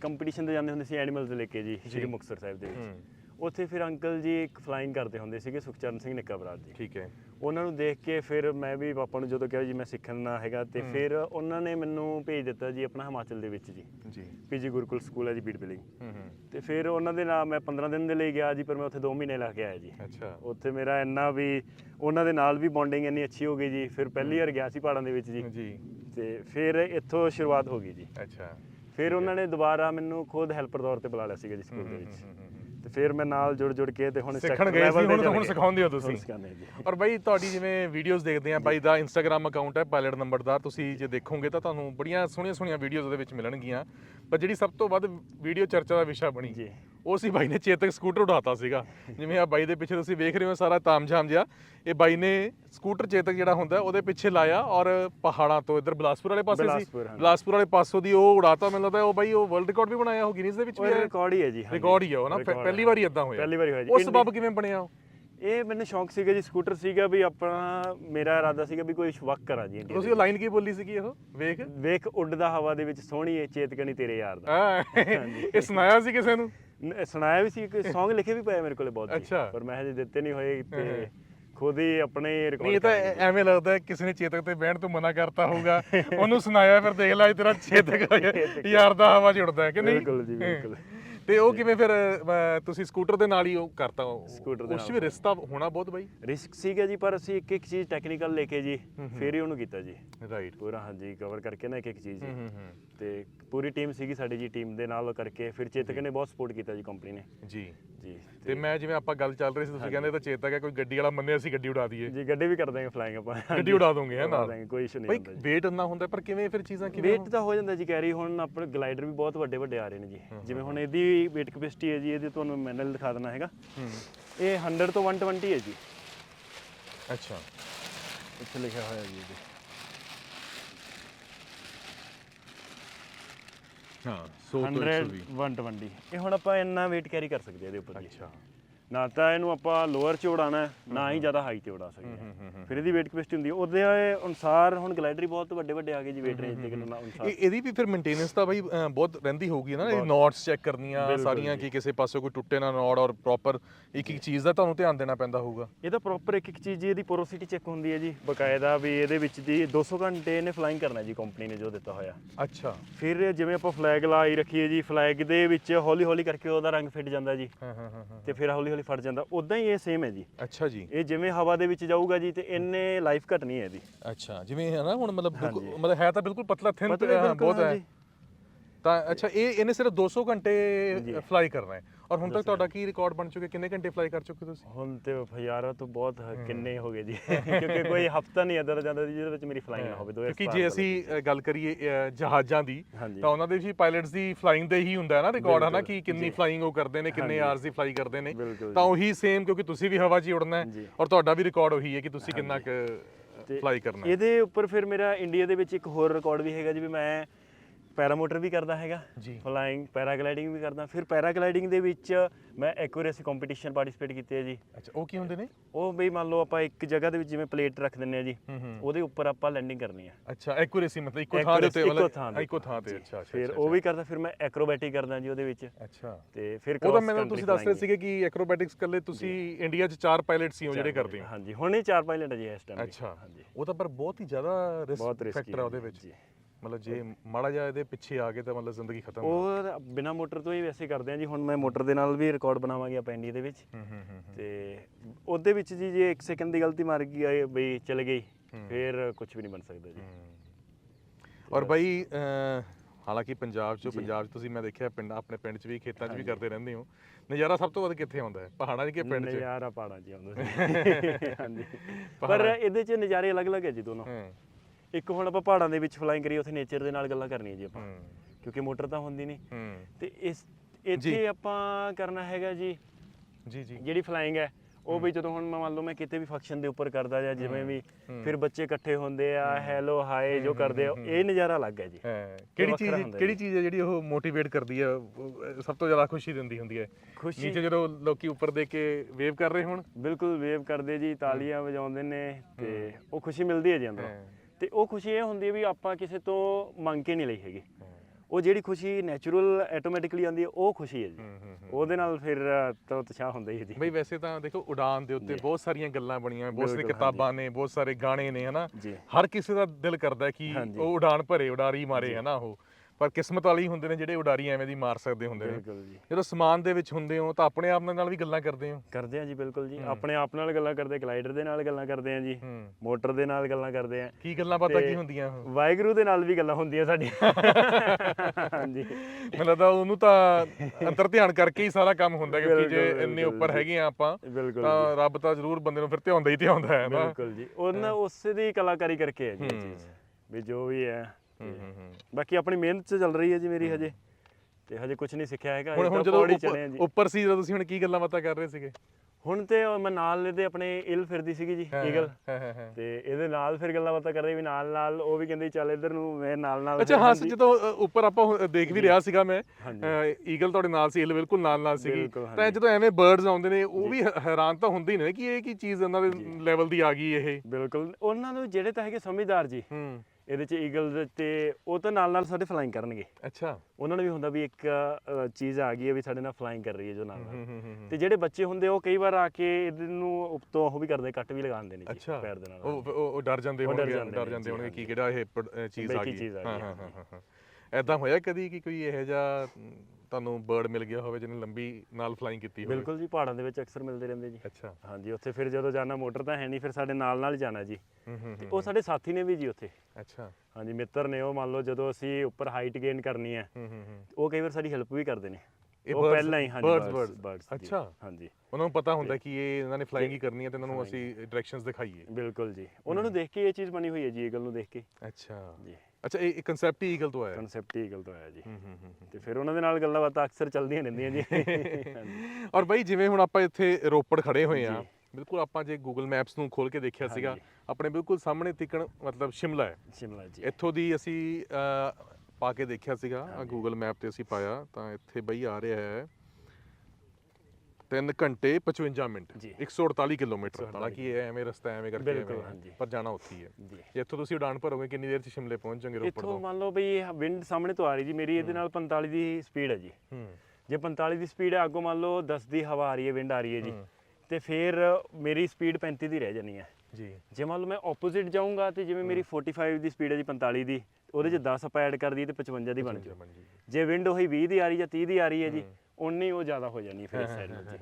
ਕੰਪੀਟੀਸ਼ਨ ਤੇ ਜਾਂਦੇ ਹੁੰਦੇ ਸੀ ਐਨੀਮਲਸ ਲੈ ਕੇ ਜੀ ਸ਼੍ਰੀ ਮੁਕਤਸਰ ਸਾਹਿਬ ਦੇ ਵਿੱਚ। ਹੂੰ। ਉੱਥੇ ਫਿਰ ਅੰਕਲ ਜੀ ਇੱਕ ਫਲਾਈਂਗ ਕਰਦੇ ਹੁੰਦੇ ਸੀਗੇ ਸੁਖਚਰਨ ਸਿੰਘ ਨਿੱਕਾ ਬਰਾੜ ਜੀ। ਠੀਕ ਹੈ। ਉਹਨਾਂ ਨੂੰ ਦੇਖ ਕੇ ਫਿਰ ਮੈਂ ਵੀ ਪਾਪਾ ਨੂੰ ਜਦੋਂ ਕਿਹਾ ਜੀ ਮੈਂ ਸਿੱਖਣਾ ਹੈਗਾ ਤੇ ਫਿਰ ਉਹਨਾਂ ਨੇ ਮੈਨੂੰ ਭੇਜ ਦਿੱਤਾ ਜੀ ਆਪਣਾ ਹਿਮਾਚਲ ਦੇ ਵਿੱਚ ਜੀ। ਜੀ। ਪੀਜੀ ਗੁਰੂਕੁਲ ਸਕੂਲ ਹੈ ਜੀ ਬੀੜ ਬਿਲਿੰਗ ਹੂੰ ਹੂੰ। ਤੇ ਫਿਰ ਉਹਨਾਂ ਦੇ ਨਾਲ ਮੈਂ 15 ਦਿਨ ਦੇ ਲਈ ਗਿਆ ਜੀ ਪਰ ਮੈਂ ਉੱਥੇ 2 ਮਹੀਨੇ ਲਾ ਕੇ ਆਇਆ ਜੀ। ਅੱਛਾ। ਉੱਥੇ ਮੇਰਾ ਇੰਨਾ ਵੀ ਉਹਨਾਂ ਦੇ ਨਾਲ ਵੀ ਬੌਂਡਿੰਗ ਇੰਨੀ ਅੱਛੀ ਹੋ ਗਈ ਜੀ। ਫਿਰ ਪਹਿਲੀ ਵਾਰ ਗਿਆ ਸੀ ਪਹਾੜਾਂ ਦੇ ਵਿੱਚ ਜੀ। ਜੀ। ਤੇ ਫਿਰ ਇੱਥੋਂ ਸ਼ੁਰੂਆਤ ਹੋ ਗਈ ਜੀ। ਅੱਛਾ। ਫਿਰ ਉਹਨਾਂ ਨੇ ਦੁਬਾਰਾ ਮੈਨੂੰ ਖੁਦ ਹੈਲਪਰ ਤੌਰ ਤੇ ਬੁਲਾ ਲਿਆ ਸੀਗਾ ਜੀ ਸਕੂਲ ਦੇ ਵਿੱਚ। ਤੇ ਫਿਰ ਮੈਂ ਨਾਲ ਜੁੜ ਜੁੜ ਕੇ ਤੇ ਹੁਣ ਸਿੱਖਣ ਗਏ ਸੀ, ਹੁਣ- ਹੁਣ। ਸਿਖਾਉਂਦੇ ਹੋ ਤੁਸੀਂ। ਔਰ ਬਾਈ ਤੁਹਾਡੀ ਜਿਵੇਂ ਵੀਡੀਓਜ਼ ਦੇਖਦੇ ਆ ਬਾਈ ਦਾ ਇੰਸਟਾਗ੍ਰam ਅਕਾਊਂਟ ਹੈ ਪਾਇਲਟ ਨੰਬਰਦਾਰ ਤੁਸੀਂ ਜੇ ਦੇਖੋਗੇ ਤਾਂ ਤੁਹਾਨੂੰ ਬੜੀਆਂ ਸੋਹਣੀਆਂ ਸੋਹਣੀਆਂ ਵੀਡੀਓਜ਼ ਉਹਦੇ ਵਿੱਚ ਮਿਲਣਗੀਆਂ ਪਰ ਜਿਹੜੀ ਸਭ ਤੋਂ ਵੱਧ ਵੀਡੀਓ ਚਰਚਾ ਦਾ ਵਿਸ਼ਾ ਬਣੀ ਜੀ ਉਹ ਸੀ ਬਾਈ ਨੇ ਚੇਤਕ ਸਕੂਟਰ ਉਡਾਤਾ ਸੀਗਾ। ਜਿਵੇਂ ਆ ਬਾਈ ਦੇ ਪਿੱਛੇ ਤੁਸੀਂ ਵੇਖ ਰਹੇ ਹੋ ਸਾਰਾ ਤਾਮਝਾਮ ਜਿਹਾ। ਇਹ ਬਾਈ ਨੇ ਸਕੂਟਰ ਚੇਤਕ ਜਿਹੜਾ ਹੁੰਦਾ ਉਹਦੇ ਪਿੱਛੇ ਲਾਇਆ ਔਰ ਪਹਾੜਾਂ ਤੋਂ ਇੱਧਰ ਬਿਲਾਸਪੁਰ ਵਾਲੇ ਪਾਸੇ ਸੀ। ਬਿਲਾਸਪੁਰ, ਵਾਲੇ ਪਾਸੋਂ ਦੀ ਉਹ ਉਡਾਤਾ ਮੈਨੂੰ ਲੱਗਦਾ ਉਹ ਬਾਈ ਉਹ ਵਰਲਡ ਰਿਕਾਰਡ ਵੀ ਬਣਾਇਆ ਉਹ ਗਿਨੀਜ਼ ਦੇ ਵਿੱਚ ਵੀ ਹੈ ਰਿਕਾਰਡ ਹੀ ਹੈ ਜੀ। ਰਿਕਾਰਡ ਹੀ ਆ ਉਹ ਨਾ ਪਹਿਲੀ ਹੈ। ਵਾਰੀ ਇਦਾਂ ਹੋਇਆ। ਪਹਿਲੀ ਵਾਰੀ ਹੋਇਆ ਜੀ। ਉਸ ਸਬਬ ਕਿਵੇਂ ਬਣਿਆ ਉਹ? ਇਹ ਮੈਨੂੰ ਸ਼ੌਂਕ ਸੀਗਾ ਜੀ ਸਕੂਟਰ ਸੀਗਾ ਵੀ ਆਪਣਾ ਮੇਰਾ ਇਰਾਦਾ ਸੀਗਾ ਵੀ ਕੋਈ ਵਕ ਕਰਾਂ ਜੀ ਤੁਸੀਂ ਉਹ ਲਾਈਨ ਕੀ ਬੋਲੀ ਸੀਗੀ ਉਹ ਵੇਖ। ਵੇਖ ਉੱਡਦਾ ਹਵਾ ਦੇ ਵਿੱਚ ਸੋਹਣੀ ਏ ਚੇਤਕਣੀ ਤੇਰੇ ਯਾਰ ਦਾ। ਹਾਂ? ਇਹ ਸੁਣਾਇਆ ਸੀ ਕਿਸੇ ਨੂੰ? ਨ- ਸੁਣਾਇਆ ਵੀ ਸੀ ਕੋਈ Song ਲਿਖੇ ਵੀ ਪਏ ਮੇਰੇ ਕੋਲੇ ਬਹੁਤ। ਅੱਛਾ। ਪਰ ਮੈਂ ਹਜੇ ਦਿੱਤੇ ਨਹੀਂ ਹੋਏ ਤੇ ਖੁਦ ਹੀ ਆਪਣੇ ਨਹੀਂ ਇਹ ਰਿਕਾਰਡ ਤਾਂ ਐ- ਐਵੇਂ ਲੱਗਦਾ ਹੈ ਕਿਸੇ ਨੇ ਚੇਤਕ ਤੇ ਬਹਿਣ ਤੋਂ ਮਨਾ ਕਰਤਾ ਹੋਊਗਾ ਉਹਨੂੰ ਸੁਣਾਇਆ ਫਿਰ ਦੇਖ ਲੈ ਇਹ ਤੇਰਾ ਚੇਤਕ ਯਾਰ ਦਾ ਹਵਾ ਉੱਡਦਾ ਹੈ ਕਿ ਨਹੀਂ ਬਿਲਕੁਲ ਜੀ, ਬਿਲਕੁਲ। ਤੇ ਉਹ ਕਿਵੇਂ ਫਿਰ ਅਹ, ਤੁਸੀਂ ਸਕੂਟਰ ਦੇ ਨਾਲ ਹੀ ਉਹ ਕਰਤਾ? ਉਹ- ਸਕੂਟਰ ਦੇ ਉਸ 'ਚ ਵੀ ਰਿਸਤਾ ਹੋਣਾ ਬਹੁਤ ਬਾਈ? ਰਿਸਕ ਸੀਗਾ ਜੀ ਪਰ ਅਸੀਂ ਇੱਕ ਇੱਕ ਚੀਜ਼ ਟੈਕਨੀਕਲ ਲੈ ਕੇ ਜੀ ਫਿਰ ਹੀ ਉਹਨੂੰ ਕੀਤਾ ਜੀ। ਰਾਈਟ ਪੂਰਾ ਹਾਂਜੀ ਕਵਰ ਕਰਕੇ ਨਾ ਇੱਕ ਇੱਕ ਚੀਜ਼ ਜੀ। ਹੂੰ ਹੂੰ ਤੇ ਪੂਰੀ ਟੀਮ ਸੀਗੀ ਸਾਡੀ ਜੀ ਟੀਮ ਦੇ ਨਾਲ ਕਰਕੇ ਫਿਰ ਚੇਤਕ ਨੇ ਬਹੁਤ ਸਪੋਰਟ ਕੀਤਾ ਜੀ ਕੰਪਨੀ ਨੇ। ਜੀ। ਜੀ ਤੇ ਮੈਂ ਜਿਵੇਂ ਆਪਾਂ ਗੱਲ ਚੱਲ ਰਹੀ ਸੀ ਤੁਸੀਂ ਕਹਿੰਦੇ ਤਾਂ ਚੇਤਕ ਹੈ ਕੋਈ ਗੱਡੀ ਵਾਲਾ ਮੰਨੇ ਅਸੀਂ ਗੱਡੀ ਉਡਾ ਦਈਏ। ਜੀ ਗੱਡੀ ਵੀ ਕਰ ਦਾਂਗੇ ਫਲਾਈਂਗ ਆਪਾਂ। ਗੱਡੀ ਉਡਾ ਦੋਗੇ ਹੈ ਨਾਲ ਦਾਂਗੇ, ਕੋਈ ਇਸ਼ੂ ਨਹੀਂ ਬਈ ਹੁੰਦਾ ਜੀ। ਇੰਨਾ ਹੁੰਦਾ ਪਰ ਕਿਵੇਂ ਫਿਰ ਚੀਜ਼ਾਂ ਕਿਵੇਂ ਵੇਟ ਤਾਂ ਹੋ ਜਾਂਦਾ ਜੀ ਕੈਰੀ ਹੁਣ ਆਪਣੇ ਗਲਾਈਡਰ ਵੀ ਬਹੁਤ ਵੱਡੇ ਵੱਡੇ ਆ ਰਹੇ ਨੇ ਜੀ। ਜਿਵੇਂ ਹੁਣ ਇਹਦੀ ਵੇਟ ਕੈਪੈਸਿਟੀ ਹੈ ਜੀ ਇਹਦੇ ਤੁਹਾਨੂੰ ਮੈਨੂਅਲ ਦਿਖਾ ਦੇਣਾ ਹੈਗਾ। ਹੂੰ। ਇਹ 100 ਤੋਂ 120 ਹੈ ਜੀ। ਅੱਛਾ। ਇੱਥੇ ਲਿਖਿਆ ਹੋਇਆ ਜੀ ਇਹਦੇ। ਹਾਂ 100 ਤੋਂ 100 120 120 ਇਹ ਹੁਣ ਆਪਾਂ ਇੰਨਾ weight ਕੈਰੀ ਕਰ ਸਕਦੇ ਹਾਂ ਇਹਦੇ ਉੱਪਰ ਅੱਛਾ। ਨਾ ਤਾਂ ਇਹਨੂੰ ਆਪਾਂ ਲੋਅਰ 'ਚ ਉਡਾਣਾ ਹੈ, ਨਾ ਹੀ ਜ਼ਿਆਦਾ ਹਾਈ ਤੇ ਉਡਾ ਸਕਦੇ ਫਿਰ ਇਹਦੀ weight capacity ਹੁੰਦੀ ਹੈ। ਉਹਦੇ ਅਨੁਸਾਰ ਹੁਣ ਗਲਾਈਡਰ ਬਹੁਤ ਵੱਡੇ ਵੱਡੇ ਆ ਗਏ ਜੀ weight range ਦੇ ਅਨੁਸਾਰ। ਇਹ ਇਹਦੀ ਵੀ ਫਿਰ ਮੇਨਟੇਨੈਂਸ ਤਾਂ ਬਾਈ ਬਹੁਤ ਰਹਿੰਦੀ ਹੋਊਗੀ ਨਾ ਇਹ ਨੋਟਸ ਚੈੱਕ ਕਰਨੀਆਂ ਸਾਰੀਆਂ ਕਿ ਕਿਸੇ ਪਾਸੇ ਕੋਈ ਟੁੱਟੇ ਨਾ ਨੋਟ ਔਰ ਪ੍ਰੋਪਰ ਇੱਕ ਇੱਕ ਚੀਜ਼ ਦਾ ਤੁਹਾਨੂੰ ਧਿਆਨ ਦੇਣਾ ਪੈਂਦਾ ਹੋਊਗਾ। ਇਹਦਾ ਪ੍ਰੋਪਰ ਇੱਕ ਇੱਕ ਚੀਜ਼ ਜੀ ਇਹਦੀ ਪੋਰੋਸਿਟੀ ਚੈੱਕ ਹੁੰਦੀ ਹੈ ਜੀ। ਬਕਾਇਦਾ ਵੀ ਇਹਦੇ ਵਿੱਚ ਦੀ 200 ਘੰਟੇ ਨੇ ਫਲਾਈਂਗ ਕਰਨਾ ਜੀ ਕੰਪਨੀ ਨੇ ਜੋ ਦਿੱਤਾ ਹੋਇਆ। ਅੱਛਾ। ਫਿਰ ਜਿਵੇਂ ਆਪਾਂ ਫਲੈਗ ਲਾਈ ਰੱਖੀਏ ਜੀ ਫਲੈਗ ਦੇ ਵਿੱਚ ਹੌਲੀ ਹੌਲੀ ਕਰਕੇ ਉਹਦਾ ਰੰਗ ਫਿੱਟ ਜਾਂਦਾ ਜੀ। ਹਾਂ ਹਾਂ ਹਾਂ ਤੇ ਫਿਰ ਹੌਲੀ ਹੌਲੀ ਫਟ ਜਾਂਦਾ ਉਦਾਂ ਹੀ ਇਹ ਸੇਮ ਹੈ ਜੀ ਅੱਛਾ ਜੀ ਇਹ ਜਿਵੇਂ ਹਵਾ ਦੇ ਵਿੱਚ ਜਾਊਗਾ ਜੀ ਤੇ ਇੰਨੇ ਲਾਈਫ ਘਟਣੀ ਹੈ ਇਹਦੀ ਅੱਛਾ ਜਿਵੇਂ ਹੈ ਨਾ ਹੁਣ ਮਤਲਬ ਬਿਲਕੁਲ-। ਮਤਲਬ ਹੈ ਤਾਂ ਬਿਲਕੁਲ ਪਤਲਾ ਥਿਨ ਪਤਲੇ ਬਿਲਕੁਲ, ਬਹੁਤ ਹੈ ਹਾਂਜੀ। ਤਾਂ ਅੱਛਾ ਇਹ ਇਹਨੇ ਸਿਰਫ 200 ਘੰਟੇ ਫਲਾਈ ਕਰਨਾ ਹੈ। ਔਰ ਹੁਣ ਤੱਕ ਤੁਹਾਡਾ ਕੀ ਰਿਕਾਰਡ ਬਣ ਚੁੱਕਿਆ? ਕਿੰਨੇ ਘੰਟੇ ਫਲਾਈ ਕਰ ਚੁੱਕੇ ਤੁਸੀਂ? ਹੁਣ ਤੇ ਹਜ਼ਾਰਾਂ ਤੋਂ ਬਹੁਤ ਕਿੰਨੇ ਹੋ ਗਏ ਜੀ। ਕਿਉਂਕਿ ਕੋਈ ਹਫਤਾ ਨਹੀਂ ਇਦਾਂ ਦਾ ਜਾਂਦਾ ਜੀ ਜਿਹਦੇ ਵਿੱਚ ਮੇਰੀ ਫਲਾਈਂਗ ਨਾ ਹੋਵੇ ਦੋ ਕਿਉਂਕਿ ਜੇ ਅਸੀਂ ਅ, ਗੱਲ ਕਰੀਏ ਅ, ਜਹਾਜ਼ਾਂ ਦੀ ਹਾਂਜੀ। ਤਾਂ ਉਹਨਾਂ ਦੇ ਵੀ ਪਾਇਲਟਸ ਦੀ ਫਲਾਈਂਗ ਦੇ ਹੀ ਹੁੰਦਾ ਹੈ ਨਾ ਰਿਕਾਰਡ ਹੈ ਨਾ ਕਿ ਕਿੰਨੀ ਫਲਾਈਂਗ ਉਹ ਕਰਦੇ ਨੇ ਕਿੰਨੇ ਆਰਸ ਦੀ ਫਲਾਈ ਕਰਦੇ ਨੇ। ਬਿਲਕੁਲ ਤਾਂ ਉਹੀ ਸੇਮ ਕਿਉਂਕਿ ਤੁਸੀਂ ਵੀ ਹਵਾ 'ਚ ਹੀ ਉੜਨਾ ਹੈ ਜੀ। ਔਰ ਤੁਹਾਡਾ ਵੀ ਰਿਕਾਰਡ ਉਹੀ ਹੈ ਕਿ ਤੁਸੀਂ ਕਿੰਨਾ ਕੁ ਤੇ ਫਲਾਈ ਕਰਨਾ ਹੈ। ਇਹਦੇ ਉੱਪਰ ਫਿਰ ਮੇਰਾ ਇੰਡੀਆ ਦੇ ਵਿੱਚ ਇੱਕ ਹੋਰ ਰਿਕਾਰਡ ਵੀ ਹੈਗਾ ਜੀ ਵੀ ਮੈਂ ਪੈਰਾਮੋਟਰ ਵੀ ਕਰਦਾ ਹੈਗਾ ਜੀ। ਫਲਾਈਂਗ ਪੈਰਾਗਲਾਈਡਿੰਗ ਵੀ ਕਰਦਾ। ਫਿਰ ਪੈਰਾਗਲਾਈਡਿੰਗ ਦੇ ਵਿੱਚ ਮੈਂ ਐਕੂਰੇਸੀ ਕੰਪੀਟੀਸ਼ਨ ਪਾਰਟਿਸਿਪੇਟ ਕੀਤੇ ਹੈ ਜੀ। ਅੱਛਾ ਉਹ ਕੀ ਹੁੰਦੇ ਨੇ? ਉਹ ਬਈ ਮੰਨ ਲਓ ਆਪਾਂ ਇੱਕ ਜਗ੍ਹਾ ਦੇ ਵਿੱਚ ਜਿਵੇਂ ਪਲੇਟ ਰੱਖ ਦਿੰਨੇ ਆ ਜੀ ਉਹਦੇ ਉੱਪਰ ਆਪਾਂ ਲੈਂਡਿੰਗ ਕਰਨੀ ਆ ਅੱਛਾ ਐਕੂਰੇਸੀ ਮਤਲਬ ਇੱਕੋ ਥਾਂ ਦੇ ਉੱਤੇ ਮਤਲਬ ਇੱਕੋ ਥਾਂ ਤੇ। ਅੱਛਾ ਫਿਰ ਉਹ ਵੀ ਕਰਦਾ ਫਿਰ ਮੈਂ ਐਕਰੋਬੈਟਿਕ ਕਰਦਾ ਜੀ ਉਹਦੇ ਵਿੱਚ। ਅੱਛਾ। ਤੇ ਫਿਰ ਉਹ ਤਾਂ ਮੈਨੂੰ ਤੁਸੀਂ ਦੱਸ ਰਹੇ ਸੀਗੇ ਕਿ ਐਕਰੋਬੈਟਿਕਸ ਕੱਲੇ ਤੁਸੀਂ ਇੰਡੀਆ 'ਚ ਚਾਰ ਪਾਇਲਟ ਸੀ ਹੋ ਜਿਹੜੇ ਕਰਦੇ ਹੋ। ਹਾਂਜੀ ਹੁਣ ਚਾਰ ਪਾਇਲਟ ਹੈ ਜੀ ਇਸ ਟਾਈਮ ਅੱਛਾ। ਹਾਂਜੀ। ਉਹ ਤਾਂ ਪਰ ਬਹੁਤ ਹੀ ਜ਼ਿਆਦਾ ਰਿਸਕ ਫੈਕਟਰ ਆ ਉਹਦੇ ਵਿੱਚ। ਜੀ। ਮਤਲਬ ਜੇ ਮਾੜਾ ਜਿਹਾ ਇਹਦੇ ਪਿੱਛੇ ਆ ਗਏ ਤਾਂ ਮਤਲਬ ਜ਼ਿੰਦਗੀ ਖਤਮ ਉਹ ਬਿਨਾ ਮੋਟਰ ਤੋਂ ਹੀ ਵੈਸੇ ਕਰਦੇ ਆ ਜੀ ਹੁਣ ਮੈਂ ਮੋਟਰ ਦੇ ਨਾਲ ਵੀ ਰਿਕਾਰਡ ਬਣਾਵਾਂਗੇ ਆਪਾਂ ਇੰਡੀਆ ਦੇ ਵਿੱਚ। ਹੂੰ ਹੂੰ ਹੂੰ ਹੂੰ। ਤੇ ਉਹਦੇ ਵਿੱਚ ਜੀ ਜੇ 1 ਸੈਕਿੰਡ ਦੀ ਗਲਤੀ ਮਾਰ ਗਈ ਆਏ ਬਈ ਚਲ ਗਈ ਫਿਰ ਕੁਝ ਵੀ ਨਹੀਂ ਬਣ ਸਕਦਾ ਜੀ। ਔਰ ਬਾਈ ਹਾਲਾਂਕਿ ਪੰਜਾਬ 'ਚ ਪੰਜਾਬ 'ਚ ਤੁਸੀਂ ਮੈਂ ਦੇਖਿਆ ਪਿੰਡ ਆਪਣੇ ਪਿੰਡ 'ਚ ਵੀ ਖੇਤਾਂ 'ਚ ਵੀ ਕਰਦੇ ਰਹਿੰਦੇ ਹੋ। ਨਜ਼ਾਰਾ ਸਭ ਤੋਂ ਵੱਧ ਕਿੱਥੇ ਆਉਂਦਾ ਹੈ? ਪਹਾੜਾਂ 'ਚ ਕਿ ਪਿੰਡ 'ਚ? ਨਜ਼ਾਰਾ ਪਾੜਾ ਜੀ ਆਉਂਦਾ। ਹਾਂਜੀ। ਪਰ ਇਹਦੇ ਚ ਨਜ਼ਾਰੇ ਅਲੱਗ-ਅਲੱਗ ਹੈ ਜੀ ਦੋਨੋਂ। ਇੱਕ ਹੁਣ ਆਪਾਂ ਪਹਾੜਾਂ ਦੇ ਵਿੱਚ ਫਲਾਈਂਗ ਕਰੀਏ ਉੱਥੇ ਨੇਚਰ ਦੇ ਨਾਲ ਗੱਲਾਂ ਕਰਨੀਆਂ ਜੀ ਆਪਾਂ। ਕਿਉਂਕਿ ਮੋਟਰ ਤਾਂ ਹੁੰਦੀ ਨਹੀਂ। ਤੇ ਇਸ ਇੱਥੇ ਆਪਾਂ ਕਰਨਾ ਹੈਗਾ ਜੀ ਜੀ ਜੀ। ਜਿਹੜੀ ਫਲਾਈਂਗ ਹੈ ਉਹ ਵੀ ਜਦੋਂ ਹੁਣ ਮੰਨ ਲਓ ਮੈਂ ਕਿਤੇ ਵੀ ਫੰਕਸ਼ਨ ਦੇ ਉੱਪਰ ਕਰਦਾ ਜਾਂ ਜਿਵੇਂ ਵੀ ਫਿਰ ਬੱਚੇ ਇਕੱਠੇ ਹੁੰਦੇ ਆ ਹੈਲੋ ਹਾਏ ਜੋ ਕਰਦੇ ਆ ਇਹ ਨਜ਼ਾਰਾ ਅਲੱਗ ਹੈ ਜੀ। ਕਿਹੜੀ ਚੀਜ਼ ਕਿਹੜੀ ਚੀਜ਼ ਹੈ ਜਿਹੜੀ ਉਹ ਮੋਟੀਵੇਟ ਕਰਦੀ ਹੈ? ਸਭ ਤੋਂ ਜ਼ਿਆਦਾ ਖੁਸ਼ੀ ਦਿੰਦੀ ਹੁੰਦੀ ਹੈ। ਖੁਸ਼ੀ ਨੀਚੇ ਜਦੋਂ ਲੋਕੀ ਉੱਪਰ ਦੇਖ ਕੇ ਵੇਵ ਕਰ ਰਹੇ ਹੋਣ। ਬਿਲਕੁਲ ਵੇਵ ਕਰਦੇ ਜੀ ਤਾਲੀਆਂ ਵਜਾਉਂਦੇ ਨੇ ਤੇ ਉਹ ਖੁਸ਼ੀ ਮਿਲਦੀ ਹੈ ਜੀ ਅੰਦਰੋਂ। ਤੇ ਉਹ ਖੁਸ਼ੀ ਇਹ ਹੁੰਦੀ ਹੈ ਵੀ ਆਪਾਂ ਕਿਸੇ ਤੋਂ ਮੰਗ ਕੇ ਨਹੀਂ ਲਈ ਹੈਗੀ। ਉਹ ਜਿਹੜੀ ਖੁਸ਼ੀ ਨੈਚੁਰਲ ਆਟੋਮੈਟਿਕਲੀ ਆਉਂਦੀ ਹੈ ਉਹ ਖੁਸ਼ੀ ਹੈ ਜੀ। ਉਹਦੇ ਨਾਲ ਫਿਰ ਤਾਂ ਉਤਸ਼ਾਹ ਹੁੰਦਾ ਹੀ ਹੈ ਜੀ। ਬਈ ਵੈਸੇ ਤਾਂ ਦੇਖੋ ਉਡਾਨ ਦੇ ਉੱਤੇ ਬਹੁਤ ਸਾਰੀਆਂ ਗੱਲਾਂ ਬਣੀਆਂ ਬਹੁਤ ਸਾਰੀਆਂ ਕਿਤਾਬਾਂ ਨੇ ਬਹੁਤ ਸਾਰੇ ਗਾਣੇ ਨੇ ਹਨਾ। ਹਰ ਕਿਸੇ ਦਾ ਦਿਲ ਕਰਦਾ ਕਿ। ਉਹ ਉਡਾਨ ਭਰੇ ਉਡਾਰੀ ਮਾਰੇ ਹਨਾ ਉਹ। ਪਰ ਕਿਸਮਤ ਵਾਲੇ ਹੀ ਹੁੰਦੇ ਨੇ ਜਿਹੜੇ ਉਡਾਰੀ ਐਵੇਂ ਦੀ ਮਾਰ ਸਕਦੇ ਹੁੰਦੇ ਨੇ। ਬਿਲਕੁਲ ਜੀ। ਜਦੋਂ ਸਮਾਨ ਦੇ ਵਿੱਚ ਹੁੰਦੇ ਹੋ ਤਾਂ ਆਪਣੇ ਆਪ ਨਾਲ ਵੀ ਗੱਲਾਂ ਕਰਦੇ ਹੋ। ਕਰਦੇ ਆ ਜੀ ਬਿਲਕੁਲ ਜੀ। ਆਪਣੇ ਆਪ ਨਾਲ ਗੱਲਾਂ ਕਰਦੇ ਗਲਾਈਡਰ ਦੇ ਨਾਲ ਗੱਲਾਂ ਕਰਦੇ ਆ ਜੀ ਮੋਟਰ ਦੇ ਨਾਲ ਗੱਲਾਂ ਕਰਦੇ ਆ ਕੀ ਗੱਲਾਂ ਬਾਤਾਂ ਤੇ ਕੀ ਹੁੰਦੀਆਂ? ਉਹ ਵਾਹਿਗੁਰੂ ਦੇ ਨਾਲ ਵੀ ਗੱਲਾਂ ਹੁੰਦੀਆਂ ਸਾਡੀਆਂ। ਹਾਂਜੀ। ਮੈਨੂੰ ਲੱਗਦਾ ਉਹਨੂੰ ਤਾਂ ਅੰਤਰ ਧਿਆਨ ਕਰਕੇ ਹੀ ਸਾਰਾ ਕੰਮ ਹੁੰਦਾ ਕਿਉਂਕਿ ਜੇ ਇੰਨੇ ਉੱਪਰ। ਹੈਗੇ ਆ ਆਪਾਂ ਤਾਂ ਰੱਬ ਤਾਂ ਜ਼ਰੂਰ ਬੰਦੇ ਨੂੰ ਫਿਰ ਧਿਆਉਂਦਾ ਹੀ ਧਿਆਉਂਦਾ ਹੈ ਨਾ। ਬਿਲਕੁਲ ਜੀ। ਉਹਨਾਂ ਉਸੇ ਦੀ ਕਲਾਕਾਰੀ ਕਰਕੇ ਹੈ ਜੀ ਵੀ ਜੋ ਵੀ ਹੈ। ਹੂੰ ਬਾਕੀ ਆਪਣੀ ਮਿਹਨਤ 'ਚ ਚੱਲ ਰਹੀ ਹੈ ਜੀ ਮੇਰੀ ਹਜੇ। ਤੇ ਹਜੇ ਕੁਝ ਨਹੀਂ ਸਿੱਖਿਆ ਹੈਗਾ ਹੁਣ ਜਦੋਂ ਪੌੜੀ ਉੱਪਰ- ਜੀ। ਉੱਪਰ ਸੀ ਜਦੋਂ ਤੁਸੀਂ ਹੁਣ ਕੀ ਗੱਲਾਂ ਬਾਤਾਂ ਕਰ ਰਹੇ ਸੀਗੇ? ਹੁਣ ਤੇ ਉਹ ਮੈਂ ਨਾਲ ਇਹਦੇ ਆਪਣੇ ਇਲ ਫਿਰਦੀ ਸੀਗੀ ਜੀ ਈਗਲ ਹਾਂ ਹਾਂ ਹਾਂ। ਤੇ ਇਹਦੇ ਨਾਲ ਫਿਰ ਗੱਲਾਂ ਬਾਤਾਂ ਕਰਦੇ ਵੀ ਨਾਲ ਨਾਲ ਉਹ ਵੀ ਕਹਿੰਦੀ ਚੱਲ ਇੱਧਰ ਨੂੰ ਮੈਂ ਨਾਲ ਨਾਲ ਅੱਛਾ ਹਾਂ ਸੀ ਜਦੋਂ ਅ, ਉੱਪਰ ਆਪਾਂ ਹੁਣ ਦੇਖ ਵੀ ਰਿਹਾ ਸੀਗਾ ਮੈਂ ਈਗਲ ਤੁਹਾਡੇ ਨਾਲ ਸੀ ਹਿਲ ਬਿਲਕੁਲ ਨਾਲ ਨਾਲ ਸੀਗੀ। ਬਿਲਕੁਲ, ਤਾਂ ਜਦੋਂ ਐਵੇਂ ਬਰਡਸ ਆਉਂਦੇ ਨੇ ਉਹ ਵੀ ਹੈ- ਹੈਰਾਨ ਤਾਂ ਹੁੰਦੇ ਹੀ ਨੇ ਕਿ ਇਹ ਕੀ ਚੀਜ਼ ਉਹਨਾਂ ਦੇ ਲੈਵਲ ਦੀ ਆ ਗਈ ਇਹ। ਬਿਲਕੁਲ। ਉਹਨਾਂ ਨੂੰ ਜਿਹੜੇ ਤਾਂ ਹੈਗੇ ਸਮਝਦਾਰ ਜੀ। ਹੂੰ। ਇਹਦੇ ਚ ਈਗਲ ਤੇ ਉਹ ਤਾਂ ਨਾਲ ਨਾਲ ਸਾਡੇ ਫਲਾਈਂਗ ਕਰਨਗੇ। ਅੱਛਾ। ਉਹਨਾਂ ਨੂੰ ਵੀ ਹੁੰਦਾ ਵੀ ਇੱਕ ਅ, ਚੀਜ਼ ਆ ਗਈ ਹੈ ਵੀ ਸਾਡੇ ਨਾਲ ਫਲਾਈਂਗ ਕਰ ਰਹੀ ਹੈ ਜੋ ਨਾਲ ਤੇ ਜਿਹੜੇ ਬੱਚੇ ਹੁੰਦੇ ਉਹ ਕਈ ਵਾਰ ਆ ਕੇ ਇਹਦੇ ਨੂੰ ਉੱਤੋਂ ਉਹ ਵੀ ਕਰਦੇ ਕੱਟ ਵੀ ਲਗਾਉਂਦੇ ਨੇ ਜੀ ਅੱਛਾ। ਪੈਰ ਦੇ ਨਾਲ। ਉਹ ਉਹ ਉਹ ਡਰ ਜਾਂਦੇ ਉਹ ਡਰ ਹੋਣਗੇ ਜਾਂਦੇ ਡਰ ਨੇ, ਜਾਂਦੇ ਜੀ, ਹੋਣਗੇ। ਕਿ ਕਿਹੜਾ ਇਹ ਪ- ਅ, ਚੀਜ਼ ਆ ਕੀ ਗਈ। ਚੀਜ਼ ਆ ਹਾਂ ਗਈ, ਹਾਂ ਹਾਂ ਹਾਂ ਐਦਾਂ ਹੋਇਆ ਕਦੀ ਕਿ ਕੋਈ ਇਹੋ ਜਿਹਾ ਤੁਹਾਨੂੰ ਬਰਡ ਮਿਲ ਗਿਆ ਹੋਵੇ ਜਿਹਨੇ ਲੰਬੀ ਨਾਲ ਫਲਾਈਂਗ ਕੀਤੀ ਹੋਵੇ। ਬਿਲਕੁਲ ਜੀ ਪਹਾੜਾਂ ਦੇ ਵਿੱਚ ਅਕਸਰ ਮਿਲਦੇ ਰਹਿੰਦੇ ਜੀ। ਅੱਛਾ। ਹਾਂਜੀ ਉੱਥੇ ਫਿਰ ਜਦੋਂ ਜਾਣਾ ਮੋਟਰ ਤਾਂ ਹੈ ਨਹੀਂ ਫਿਰ ਸਾਡੇ ਨਾਲ ਨਾਲ ਜਾਣਾ ਜੀ। ਤੇ ਉਹ ਸਾਡੇ ਸਾਥੀ ਨੇ ਵੀ ਜੀ ਉੱਥੇ। ਅੱਛਾ। ਹਾਂਜੀ ਮਿੱਤਰ ਨੇ ਉਹ ਮੰਨ ਲਓ ਜਦੋਂ ਅਸੀਂ ਉੱਪਰ ਹਾਈਟ ਗੇਨ ਕਰਨੀ ਹੈ ਉਹ ਕਈ ਵਾਰ ਸਾਡੀ ਹੈਲਪ ਵੀ ਕਰਦੇ ਨੇ। ਇਹ ਉਹ ਪਹਿਲਾਂ ਹੀ ਹਾਂਜੀ birds ਜੀ, ਅੱਛਾ। ਹਾਂਜੀ। ਉਹਨਾਂ ਨੂੰ ਪਤਾ ਹੁੰਦਾ ਕਿ ਇਹ ਇਹਨਾਂ ਨੇ ਫਲਾਈਂਗ ਹੀ ਕਰਨੀ ਹੈ ਤੇ ਇਹਨਾਂ ਨੂੰ ਅਸੀਂ ਡਾਇਰੈਕਸ਼ਨਸ ਦਿਖਾਈਏ। ਬਿਲਕੁਲ ਜੀ। ਉਹਨਾਂ ਨੂੰ ਦੇਖ ਕੇ ਇਹ ਚੀਜ਼ ਬਣੀ ਹੋਈ ਹੈ ਜੀ ਈਗਲ ਨੂੰ ਦੇਖ ਕੇ। ਅੱਛਾ। ਜੀ। ਅੱਛਾ ਇਹ ਕਨਸੈਪਟ ਹੀ ਈਗਲ ਤੋਂ ਆਇਆ। ਕਨਸੈਪਟ ਈਗਲ ਤੋਂ ਆਇਆ ਜੀ। ਤੇ ਫਿਰ ਉਹਨਾਂ ਦੇ ਨਾਲ ਗੱਲਾਂ ਬਾਤਾਂ ਅਕਸਰ ਚੱਲਦੀਆਂ ਰਹਿੰਦੀਆਂ ਜੀ। ਔਰ ਬਾਈ ਜਿਵੇਂ ਹੁਣ ਆਪਾਂ ਇੱਥੇ ਰੋਪੜ ਖੜੇ ਹੋਏ ਆ ਬਿਲਕੁਲ ਆਪਾਂ ਜੇ ਗੂਗਲ ਮੈਪਸ ਨੂੰ ਖੋਲ ਕੇ ਦੇਖਿਆ ਸੀਗਾ ਆਪਣੇ ਬਿਲਕੁਲ ਸਾਹਮਣੇ ਤਿਕਣ ਮਤਲਬ ਸ਼ਿਮਲਾ ਹੈ। ਸ਼ਿਮਲਾ ਜੀ। ਇੱਥੋਂ ਦੀ ਅਸੀਂ ਪਾ ਕੇ ਦੇਖਿਆ ਸੀਗਾ ਗੂਗਲ ਮੈਪ ਤੇ ਅਸੀਂ ਪਾਇਆ ਤਾਂ ਇੱਥੇ ਬਈ ਆ ਰਿਹਾ ਹੈ। 3 ਘੰਟੇ 55 ਮਿੰਟ। ਜੀ। 148 ਕਿਲੋਮੀਟਰ। ਹਾਲਾਂਕਿ ਇਹ ਐਵੇਂ ਰਸਤਾ ਐਵੇਂ ਕਰਕੇ ਬਿਲਕੁਲ, ਐਵੇਂ ਹੈ, ਹਾਂਜੀ। ਪਰ ਜਾਣਾ ਉੱਥੇ ਹੀ। ਹੈ ਜੀ। ਜੇ ਇੱਥੋਂ ਤੁਸੀਂ ਉਡਾਨ ਭਰੋਗੇ ਕਿੰਨੀ ਦੇਰ ਚ ਸ਼ਿਮਲੇ ਪਹੁੰਚ ਜਾਓਗੇ ਰੋਪੜ ਇੱਥੋਂ ਤੋਂ? ਮੰਨ ਲਓ ਬਈ ਵਿੰਡ ਸਾਹਮਣੇ ਤੋਂ ਆ ਰਹੀ ਜੀ ਮੇਰੀ ਇਹਦੇ ਨਾਲ 45 ਦੀ ਸਪੀਡ ਹੈ ਜੀ। ਹੂੰ। ਜੇ 45 ਦੀ ਸਪੀਡ ਹੈ ਅੱਗੋਂ ਮੰਨ ਲਓ 10 ਦੀ ਹਵਾ ਆ ਰਹੀ ਹੈ ਵਿੰਡ ਆ ਰਹੀ ਹੈ ਜੀ। ਤੇ ਫਿਰ ਮੇਰੀ ਸਪੀਡ 35 ਦੀ ਰਹਿ ਜਾਣੀ ਹੈ। ਜੀ। ਜੇ ਮੰਨ ਲਓ ਮੈਂ ਆਪੋਜ਼ਿਟ ਜਾਊਂਗਾ ਤੇ ਜਿਵੇਂ ਮੇਰੀ 45 ਦੀ ਸਪੀਡ ਹੈ ਜੀ 45 ਦੀ ਉਹਦੇ ਚ 10 ਆਪਾਂ ਐਡ ਕਰ ਦਈਏ ਤੇ 55 ਦੀ ਬਣ ਜੀ ਜੇ ਵਿੰਡ ਉਹੀ 20 ਦੀ ਆ ਰਹੀ ਜਾਂ 30 ਦੀ ਆ ਰਹੀ ਹੈ ਜੀ ਉਨੀ ਉਹ ਜ਼ਿਆਦਾ ਹੋ ਜਾਣੀ ਫਿਰ ਇਸ ਸਾਈਡ ਨੂੰ ਜੀ।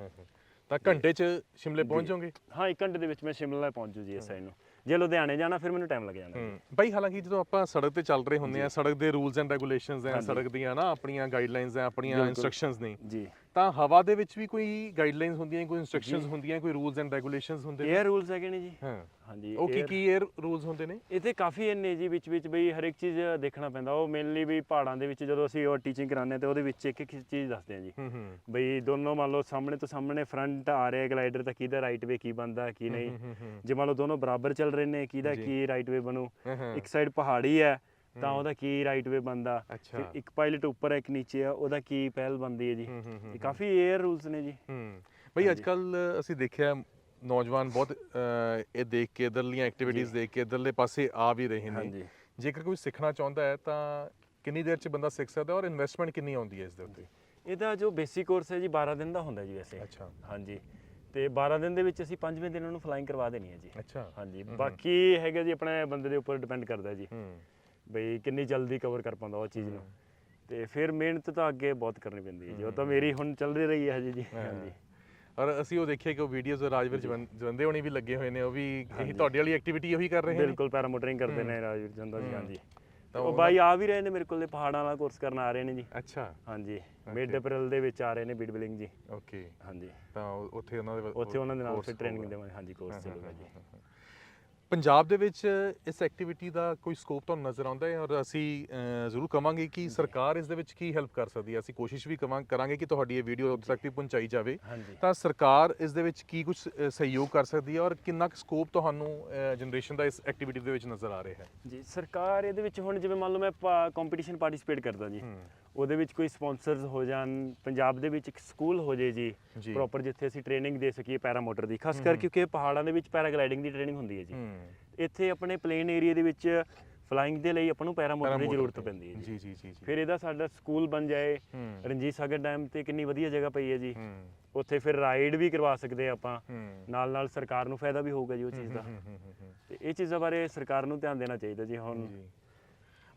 ਤਾਂ ਘੰਟੇ ਚ ਸ਼ਿਮਲੇ ਪਹੁੰਚ ਜਾਓਗੇ? ਹਾਂ 1 ਘੰਟੇ ਦੇ ਵਿੱਚ ਮੈਂ ਸ਼ਿਮਲਾ ਪਹੁੰਚ ਜੂ ਜੀ ਇਸ ਸਾਈਡ ਨੂੰ। ਜੇ ਲੁਧਿਆਣੇ ਜਾਣਾ ਫਿਰ ਮੈਨੂੰ ਟਾਈਮ ਲੱਗ ਜਾਣਾ ਹੂੰ। ਬਈ ਹਾਲਾਂਕਿ ਜਦੋਂ ਆਪਾਂ ਸੜਕ ਤੇ ਚੱਲ ਰਹੇ ਹੁੰਦੇ ਆ ਸੜਕ ਦੇ ਰੂਲਸ ਐਂਡ ਰੈਗੂਲੇਸ਼ਨਸ ਐ ਸੜਕ ਦੀਆਂ ਨਾ ਆਪਣੀਆਂ ਗਾਈਡਲਾਈਨਸ ਐ ਆਪਣੀਆਂ ਇਨਸਟਰਕਸ਼ਨਸ ਨੇ। ਜੀ। ਤਾਂ ਹਵਾ ਦੇ ਵਿੱਚ ਵੀ ਕੋਈ ਗਾਈਡਲਾਈਨਸ ਹੁੰਦੀਆਂ ਕੋਈ ਇਨਸਟਰਕਸ਼ਨਸ ਹੁੰਦੀਆਂ ਕੋਈ ਰੂਲਸ ਐਂਡ ਰੈਗੂਲੇਸ਼ਨਸ ਹੁੰਦੇ ਨੇ? 에ਅਰ ਰੂਲਸ ਹੈਗੇ ਨੇ ਜੀ। ਹਾਂ। ਹਾਂਜੀ ਉਹ ਕੀ ਕੀ 에ਅਰ ਰੂਲਸ ਹੁੰਦੇ ਨੇ? ਤੇ ਕਾਫੀ ਇੰਨੇ ਜੀ ਵਿੱਚ ਵਿੱਚ ਬਈ ਹਰ ਇੱਕ ਚੀਜ਼ ਦੇਖਣਾ ਪੈਂਦਾ। ਉਹ ਮੇਨਲੀ ਵੀ ਪਹਾੜਾਂ ਦੇ ਵਿੱਚ ਜਦੋਂ ਅਸੀਂ ਉਹ ਟੀਚਿੰਗ ਕਰਾਉਂਦੇ ਤੇ ਉਹਦੇ ਵਿੱਚ ਇੱਕ ਇੱਕ ਚੀਜ਼ ਦੱਸਦੇ ਆ ਜੀ। ਹੂੰ ਹੂੰ। ਬਈ ਦੋਨੋਂ ਮੰਨ ਲਓ ਸਾਹਮਣੇ ਤੋਂ ਸਾਹਮਣੇ ਫਰੰਟ ਆ ਰਿਹਾ ਗਲਾਈਡਰ ਤਾਂ ਕਿਹਦਾ ਰਾਈਟ ਵੇ ਕੀ ਬੰਦਾ ਕੀ ਨਹੀਂ? ਜੇ ਮੰਨ ਲਓ ਦੋਨੋਂ ਬਰਾਬਰ ਚੱਲ ਰਹੇ ਨੇ ਕਿਹਦਾ ਕੀ ਰਾਈਟ ਵੇ ਬਣੂ। ਇੱਕ ਸਾਈਡ ਪਹਾੜੀ ਹੈ ਤਾਂ ਉਹਦਾ ਕੀ ਰਾਈਟ ਵੇ ਬੰਦਾ। ਫਿਰ ਇੱਕ ਪਾਇਲਟ ਉੱਪਰ ਹੈ ਇੱਕ ਨੀਚੇ ਆ ਉਹਦਾ ਕੀ ਪਹਿਲ ਬੰਦੀ ਹੈ ਜੀ। ਇਹ ਕਾਫੀ ਏਅਰ ਰੂਲਸ ਨੇ ਜੀ। ਹੂੰ। ਬਈ ਅੱਜ ਕੱਲ ਅਸੀਂ ਦੇਖਿਆ ਨੌਜਵਾਨ ਬਹੁਤ ਇਹ ਦੇਖ ਕੇ ਇਧਰਲੀਆਂ ਐਕਟੀਵਿਟੀਜ਼ ਦੇਖ ਕੇ ਇਧਰਲੇ ਪਾਸੇ ਆ ਵੀ ਰਹੇ ਨੇ। ਜੇਕਰ ਕੋਈ ਸਿੱਖਣਾ ਚਾਹੁੰਦਾ ਹੈ ਤਾਂ ਕਿੰਨੀ ਦੇਰ ਚ ਬੰਦਾ ਸਿੱਖ ਸਕਦਾ ਹੈ ਔਰ ਇਨਵੈਸਟਮੈਂਟ ਕਿੰਨੀ ਆਉਂਦੀ ਹੈ ਇਸ ਦੇ ਉੱਤੇ? ਇਹਦਾ ਜੋ ਬੇਸਿਕ ਕੋਰਸ ਹੈ ਜੀ 12 ਦਿਨ ਦਾ ਹੁੰਦਾ ਜੀ ਵੈਸੇ। ਅੱਛਾ। ਹਾਂਜੀ। ਤੇ 12 ਦਿਨ ਦੇ ਵਿੱਚ ਅਸੀਂ 5ਵੇਂ ਦਿਨ ਉਹਨੂੰ ਫਲਾਈਂਗ ਕਰਵਾ ਦੇਣੀ ਹੈ ਜੀ। ਅੱਛਾ। ਹਾਂਜੀ। ਬਾਕੀ ਹੈਗਾ ਜੀ ਆਪਣੇ ਬੰਦੇ ਦੇ ਉੱਪਰ ਡਿਪੈਂਡ ਕਰਦਾ ਜੀ। ਹੂੰ। ਬਈ ਕਿੰਨੀ ਜਲਦੀ ਕਵਰ ਕਰ ਪਾਉਂਦਾ ਉਹ ਚੀਜ਼ ਨੂੰ। ਤੇ ਫਿਰ ਮਿਹਨਤ ਤਾਂ ਅੱਗੇ ਬਹੁਤ ਕਰਨੀ ਪੈਂਦੀ ਹੈ। ਜੀ ਉਹ ਤਾਂ ਮੇਰੀ ਹੁਣ ਚੱਲ ਰਹੀ ਹੈ ਹਜੇ ਜੀ। ਹਾਂਜੀ। ਔਰ ਅਸੀਂ ਉਹ ਦੇਖਿਆ ਕਿ ਉਹ ਵੀਡੀਓਜ਼ ਰਾਜਵੀਰ ਜਵੰ- ਜਵੰਦੇ ਹੋਣੀ ਵੀ ਲੱਗੇ ਹੋਏ ਨੇ ਉਹ ਵੀ ਇਹੀ ਤੁਹਾਡੀ ਵਾਲੀ ਐਕਟੀਵਿਟੀ ਉਹੀ ਕਰ ਰਹੇ ਨੇ? ਬਿਲਕੁਲ ਪੈਰਾਮੋਟਰਿੰਗ ਕਰਦੇ ਨੇ ਰਾਜਵੀਰ ਚੰਦਾ ਜੀ ਹਾਂਜੀ। ਤਾਂ ਉਹ ਬਾਈ ਆ ਵੀ ਰਹੇ ਨੇ ਮੇਰੇ ਕੋਲ ਦੇ ਪਹਾੜਾਂ ਵਾਲਾ ਕੋਰਸ ਕਰਨ ਆ ਰਹੇ ਨੇ ਜੀ। ਅੱਛਾ। ਹਾਂਜੀ। ਮਿਡ ਅਪ੍ਰੈਲ ਦੇ ਵਿੱਚ ਆ ਰਹੇ ਨੇ ਬੀਡ ਬਿਲਿੰਗ ਜੀ। ਓਕੇ ਹਾਂਜੀ। ਤਾਂ ਉੱਥੇ ਉਹਨਾਂ ਦੇ ਉੱਥੇ ਉਹਨਾਂ ਦੇ ਨਾਲ ਫਿਰ ਟ੍ਰੇਨਿੰਗ। ਦੇਵਾਂਗੇ। ਹਾਂਜੀ ਕੋਰਸ ਚੱਲੂਗਾ ਜੀ। ਪੰਜਾਬ ਦੇ ਵਿੱਚ ਇਸ ਐਕਟੀਵਿਟੀ ਦਾ ਕੋਈ ਸਕੋਪ ਤੁਹਾਨੂੰ ਨਜ਼ਰ ਆਉਂਦਾ ਹੈ? ਔਰ ਅਸੀਂ ਜ਼ਰੂਰ ਕਵਾਂਗੇ ਕਿ ਸਰਕਾਰ ਇਸ ਦੇ ਵਿੱਚ ਕੀ ਹੈਲਪ ਕਰ ਸਕਦੀ ਹੈ? ਅਸੀਂ ਕੋਸ਼ਿਸ਼ ਵੀ ਕਵਾਂ ਕਰਾਂਗੇ ਕਿ ਤੁਹਾਡੀ ਇਹ ਵੀਡੀਓ ਉੱਥੇ ਤੱਕ ਵੀ ਪਹੁੰਚਾਈ ਜਾਵੇ। ਤਾਂ ਸਰਕਾਰ ਇਸ ਦੇ ਵਿੱਚ ਕੀ ਕੁਝ ਸਹਿਯੋਗ ਕਰ ਸਕਦੀ ਹੈ? ਔਰ ਕਿੰਨਾ ਕੁ ਸਕੋਪ ਤੁਹਾਨੂੰ ਜਨਰੇਸ਼ਨ ਦਾ ਇਸ ਐਕਟੀਵਿਟੀ ਦੇ ਵਿੱਚ ਨਜ਼ਰ ਆ ਰਿਹਾ ਹੈ? ਜੀ ਸਰਕਾਰ ਇਹਦੇ ਵਿੱਚ ਹੁਣ ਜਿਵੇਂ ਮੰਨ ਲਓ ਮੈਂ ਕੰਪੀਟੀਸ਼ਨ ਪਾਰਟਿਸਿਪੇਟ ਕਰਦਾ ਜੀ। ਉਹਦੇ ਵਿੱਚ ਕੋਈ ਸਪਾਂਸਰਸ ਹੋ ਜਾਣ ਪੰਜਾਬ ਦੇ ਵਿੱਚ ਇੱਕ ਸਕੂਲ ਹੋ ਜੇ ਜੀ। ਪ੍ਰੋਪਰ ਜਿੱਥੇ ਅਸੀਂ ਟ੍ਰੇਨਿੰਗ ਦੇ ਸਕੀਏ ਪੈਰਾਮੋਟਰ ਦੀ ਖਾਸ ਕਰ ਕਿਉਂਕਿ ਪਹਾੜਾਂ ਦੇ ਵਿੱਚ ਪੈਰਾਗਲਾਈਡਿੰਗ ਦੀ ਟ੍ਰੇਨਿੰਗ ਹੁੰਦੀ ਹੈ ਜੀ। ਇੱਥੇ ਆਪਣੇ ਪਲੇਨ ਏਰੀਆ ਦੇ ਵਿੱਚ ਫਲਾਈਂਗ ਦੇ ਲਈ ਆਪਾਂ ਨੂੰ ਪੈਰਾਮੋਟਰ ਦੀ ਜ਼ਰੂਰਤ। ਪੈਂਦੀ ਹੈ ਜੀ। ਜੀ ਜੀ ਫਿਰ ਇਹਦਾ ਸਾਡਾ ਸਕੂਲ ਬਣ ਜਾਏ ਰਣਜੀਤ ਸਾਗਰ ਡੈਮ ਤੇ ਕਿੰਨੀ ਵਧੀਆ ਜਗ੍ਹਾ ਪਈ ਹੈ ਜੀ। ਉੱਥੇ ਫਿਰ ਰਾਈਡ ਵੀ ਕਰਵਾ ਸਕਦੇ ਆ ਆਪਾਂ। ਨਾਲ ਨਾਲ ਸਰਕਾਰ ਨੂੰ ਫਾਇਦਾ ਵੀ ਹੋਊਗਾ ਜੀ ਉਹ ਚੀਜ਼ ਦਾ। ਤੇ ਇਹ ਚੀਜ਼ਾਂ ਬਾਰੇ ਸਰਕਾਰ ਨੂੰ ਧਿਆਨ ਦੇਣਾ ਚਾਹੀਦਾ ਜੀ ਹੁਣ।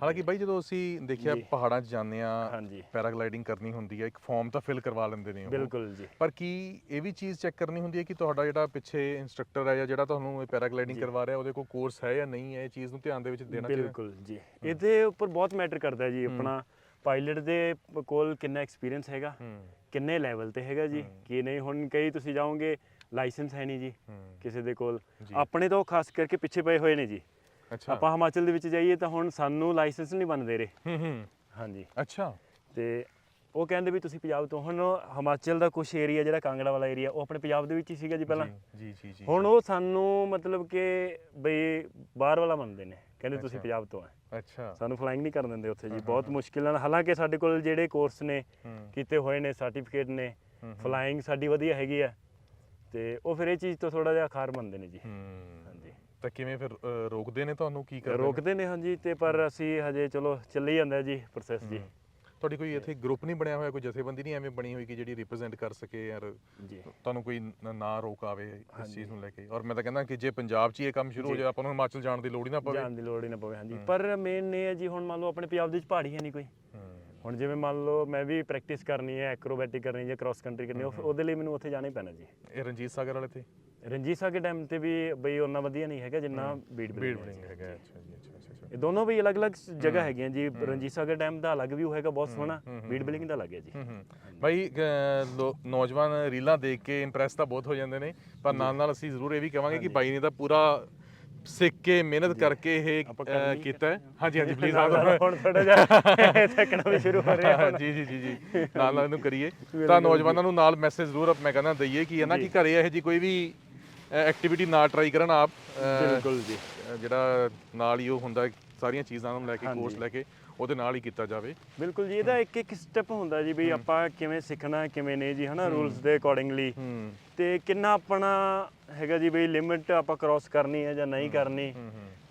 ਹਾਲਾਂਕਿ ਬਾਈ ਜਦੋਂ ਅਸੀਂ ਦੇਖਿਆ। ਪਹਾੜਾਂ 'ਚ ਜਾਂਦੇ ਆ ਹਾਂਜੀ। ਪੈਰਾਗਲਾਈਡਿੰਗ ਕਰਨੀ ਹੁੰਦੀ ਹੈ ਇੱਕ ਫਾਰਮ ਤਾਂ ਫਿਲ ਕਰਵਾ ਲੈਂਦੇ ਨੇ ਉਹ। ਬਿਲਕੁਲ ਜੀ। ਪਰ ਕੀ ਇਹ ਵੀ ਚੀਜ਼ ਚੈੱਕ ਕਰਨੀ ਹੁੰਦੀ ਹੈ ਕਿ ਤੁਹਾਡਾ ਜਿਹੜਾ ਪਿੱਛੇ ਇਨਸਟ੍ਰਕਟਰ ਹੈ ਜਾਂ ਜਿਹੜਾ ਤੁਹਾਨੂੰ ਇਹ ਪੈਰਾਗਲਾਈਡਿੰਗ ਕਰਵਾ ਰਿਹਾ ਉਹਦੇ ਕੋਲ ਕੋਰਸ ਹੈ ਜਾਂ ਨਹੀਂ ਹੈ ਇਹ ਚੀਜ਼ ਨੂੰ ਧਿਆਨ ਦੇ ਵਿੱਚ ਦੇਣਾ ਚਾਹੀਦਾ? ਬਿਲਕੁਲ ਜੀ। ਇਹਦੇ ਉੱਪਰ ਬਹੁਤ ਮੈਟਰ ਕਰਦਾ ਜੀ ਆਪਣਾ। ਪਾਇਲਟ ਦੇ ਕੋਲ ਕਿੰਨਾ ਐਕਸਪੀਰੀਅੰਸ ਹੈਗਾ ਹੂੰ। ਕਿੰਨੇ ਲੈਵਲ ਤੇ ਹੈਗਾ ਜੀ ਕੀ ਨਹੀਂ ਹੁਣ ਕਈ ਤੁਸੀਂ ਜਾਓਗੇ ਲਾਇਸੈਂਸ ਹੈ ਨਹੀਂ ਜੀ ਹੂੰ। ਕਿਸੇ ਦੇ ਕੋਲ। ਜੀ। ਆਪਣੇ ਤਾਂ ਉਹ ਖਾਸ ਕਰਕੇ ਪਿੱਛੇ ਪਏ ਹੋਏ ਨੇ ਜੀ। ਆਪਾਂ ਹਿਮਾਚਲ ਦੇ ਵਿੱਚ ਜਾਈਏ ਤਾਂ ਹੁਣ ਸਾਨੂੰ ਲਾਇਸੈਂਸ ਨਹੀਂ ਬਣਦੇ ਰੇ ਹੂੰ ਹੂੰ। ਹਾਂਜੀ। ਅੱਛਾ। ਤੇ ਉਹ ਕਹਿੰਦੇ ਵੀ ਤੁਸੀਂ ਪੰਜਾਬ ਤੋਂ ਹੁਣ ਹਿਮਾਚਲ ਦਾ ਕੁਝ ਏਰੀਆ ਜਿਹੜਾ ਕਾਂਗੜਾ ਵਾਲਾ ਏਰੀਆ ਉਹ ਆਪਣੇ ਪੰਜਾਬ ਦੇ ਵਿੱਚ ਹੀ ਸੀਗਾ ਜੀ ਪਹਿਲਾਂ। ਜੀ ਜੀ ਜੀ ਹੁਣ ਉਹ ਸਾਨੂੰ ਮਤਲਬ ਕਿ ਬਈ ਬਾਹਰ ਵਾਲਾ ਮੰਨਦੇ ਨੇ। ਕਹਿੰਦੇ ਤੁਸੀਂ। ਪੰਜਾਬ ਤੋਂ ਆ। ਅੱਛਾ। ਸਾਨੂੰ ਫਲਾਈਂਗ ਨਹੀਂ ਕਰਨ ਦਿੰਦੇ ਉੱਥੇ ਜੀ ਬਹੁਤ ਮੁਸ਼ਕਿਲ ਨਾਲ। ਹਾਲਾਂਕਿ ਸਾਡੇ ਕੋਲ ਜਿਹੜੇ ਕੋਰਸ ਨੇ ਕੀਤੇ ਹੋਏ ਨੇ ਸਰਟੀਫਿਕੇਟ ਨੇ। ਫਲਾਈਂਗ ਸਾਡੀ ਵਧੀਆ ਹੈਗੀ ਆ। ਤੇ ਉਹ ਫਿਰ ਇਹ ਚੀਜ਼ ਤੋਂ ਥੋੜਾ ਜਿਹਾ ਖਾਰ ਮੰਨਦੇ ਨੇ ਜੀ। ਹੂੰ। ਤਾਂ ਕਿਵੇਂ ਫਿਰ ਅ, ਰੋਕਦੇ ਨੇ ਤੁਹਾਨੂੰ? ਕੀ ਕਰਦੇ ਨੇ? ਰੋਕਦੇ ਨੇ ਹਾਂਜੀ ਤੇ ਪਰ ਅਸੀਂ ਹਜੇ ਚਲੋ ਚੱਲੀ ਜਾਂਦਾ ਜੀ ਪ੍ਰੋਸੈਸ ਜੀ। ਤੁਹਾਡੀ ਕੋਈ ਇੱਥੇ ਗਰੁੱਪ ਨਹੀਂ ਬਣਿਆ ਹੋਇਆ ਕੋਈ ਜਥੇਬੰਦੀ ਨਹੀਂ ਐਵੇਂ ਬਣੀ ਹੋਈ ਕਿ ਜਿਹੜੀ ਰਿਪਰੈਜ਼ੈਂਟ ਕਰ ਸਕੇ ਯਾਰ? ਜੀ। ਤੁਹਾਨੂੰ ਕੋਈ ਨ- ਨਾ ਰੋਕ ਆਵੇ ਇਸ ਚੀਜ਼ ਨੂੰ ਲੈ ਕੇ। ਔਰ ਮੈਂ ਤਾਂ ਕਹਿੰਦਾ ਕਿ ਜੇ ਪੰਜਾਬ 'ਚ ਹੀ ਇਹ ਕੰਮ ਸ਼ੁਰੂ ਹੋ ਜਾਏ ਆਪਾਂ ਨੂੰ ਹਿਮਾਚਲ ਜਾਣ ਦੀ ਲੋੜ ਹੀ ਨਾ ਪਵੇ। ਜਾਣ ਦੀ ਲੋੜ ਹੀ ਨਾ ਪਵੇ ਹਾਂਜੀ। ਪਰ ਮੇਨ ਇਹ ਹੈ ਜੀ ਹੁਣ ਮੰਨ ਲਓ ਆਪਣੇ ਪੰਜਾਬ ਦੇ ਵਿੱਚ ਪਹਾੜੀ ਹੈ ਨਹੀਂ ਕੋਈ। ਹੂੰ। ਹੁਣ ਜਿਵੇਂ ਮੰਨ ਲਓ ਮੈਂ ਵੀ ਪ੍ਰੈਕਟਿਸ ਕਰਨੀ ਹੈ ਐਕਰੋਬੈਟਿਕ ਕਰਨੀ ਹੈ ਜਾਂ ਕ੍ਰਾਸ ਕੰਟਰੀ ਕਰਨੀ ਹੈ ਉਹ- ਉਹਦੇ ਲਈ ਮੈਨੂੰ ਉੱਥੇ ਜਾਣਾ ਹੀ ਪੈਣਾ ਜੀ। ਇਹ ਰਣਜੀਤ ਸਾਗਰ ਵਾਲੇ ਤੇ? ਰਣਜੀਤ ਸਾਹਿਬ ਦੇ ਡੈਮ ਤੇ ਵੀ ਬਈ ਉਹਨਾਂ ਵਧੀਆ ਨਹੀਂ ਹੈਗਾ ਜਿੰਨਾ ਬਿਲਿੰਗ ਬਲਿੰਗ ਹੈਗਾ ਅੱਛਾ ਜੀ ਅੱਛਾ ਅੱਛਾ ਅੱਛਾ। ਇਹ ਦੋਨੋਂ ਵੀ ਅਲੱਗ-ਅਲੱਗ ਜਗ੍ਹਾ ਹੈਗੀਆਂ ਜੀ। ਰਣਜੀਤ ਸਾਗਰ ਡੈਮ ਦਾ ਅਲੱਗ ਵਿਊ ਹੈਗਾ ਬਹੁਤ ਸੋਹਣਾ। ਬੀੜ ਬਿਲਿੰਗ ਦਾ ਅਲੱਗ ਹੈ ਜੀ। ਹੂੰ ਹੂੰ। ਭਾਈ ਅ, ਲੋ- ਨੌਜਵਾਨ ਰੀਲਾਂ ਦੇਖ ਕੇ ਇੰਪ੍ਰੈਸ ਤਾਂ ਬਹੁਤ ਹੋ ਜਾਂਦੇ ਨੇ। ਪਰ ਨਾਲ ਨਾਲ ਅਸੀਂ ਜ਼ਰੂਰ ਇਹ ਵੀ ਕਵਾਂਗੇ ਕਿ ਬਾਈ ਨੇ ਤਾਂ ਪੂਰਾ ਸਿੱਖ ਕੇ ਮਿਹਨਤ ਕਰਕੇ ਇਹ ਆਪਾਂ ਕੀਤਾ ਹੈ। ਹਾਂਜੀ ਹਾਂਜੀ ਪਲੀਜ਼ ਨਾਲ ਨਾਲ ਹੁਣ ਥੋੜਾ ਜਿਹਾ ਥੱਕਣਾ ਵੀ ਸ਼ੁਰੂ ਹੋ ਰਿਹਾ ਜੀ ਜੀ ਜੀ ਜੀ। ਨਾਲ ਨਾਲ ਇਹਨੂੰ ਕਰੀਏ। ਤਾਂ ਨੌਜਵਾਨਾਂ ਨੂੰ ਨਾਲ ਮੈਸੇਜ ਜ਼ਰੂਰ ਮੈਂ ਕਹਿੰਦਾ ਦਈਏ ਕਿ ਇਹਨਾਂ ਕੀ ਘਰੇ ਇਹੋ ਜੀ ਕੋਈ ਵੀ ਐਕਟੀਵਿਟੀ ਨਾ ਟਰਾਈ ਕਰਨ ਆਪ ਬਿਲਕੁਲ ਜੀ। ਜਿਹੜਾ ਨਾਲ ਹੀ ਉਹ ਹੁੰਦਾ ਸਾਰੀਆਂ ਚੀਜ਼ਾਂ ਨੂੰ ਲੈ ਕੇ ਕੋਰਸ ਲੈ ਕੇ ਉਹਦੇ ਨਾਲ ਹੀ ਕੀਤਾ ਜਾਵੇ। ਬਿਲਕੁਲ ਜੀ ਇਹਦਾ ਇੱਕ ਇੱਕ ਸਟੈਪ ਹੁੰਦਾ ਜੀ ਵੀ ਆਪਾਂ ਕਿਵੇਂ ਸਿੱਖਣਾ ਕਿਵੇਂ ਨਹੀਂ ਜੀ ਹਨਾ ਰੂਲਸ ਦੇ ਅਕੋਰਡਿੰਗਲੀ ਤੇ ਕਿੰਨਾ ਆਪਣਾ ਹੈਗਾ ਜੀ ਵੀ ਲਿਮਿਟ ਆਪਾਂ ਕ੍ਰਾਸ ਕਰਨੀ ਹੈ ਜਾਂ ਨਹੀਂ ਕਰਨੀ।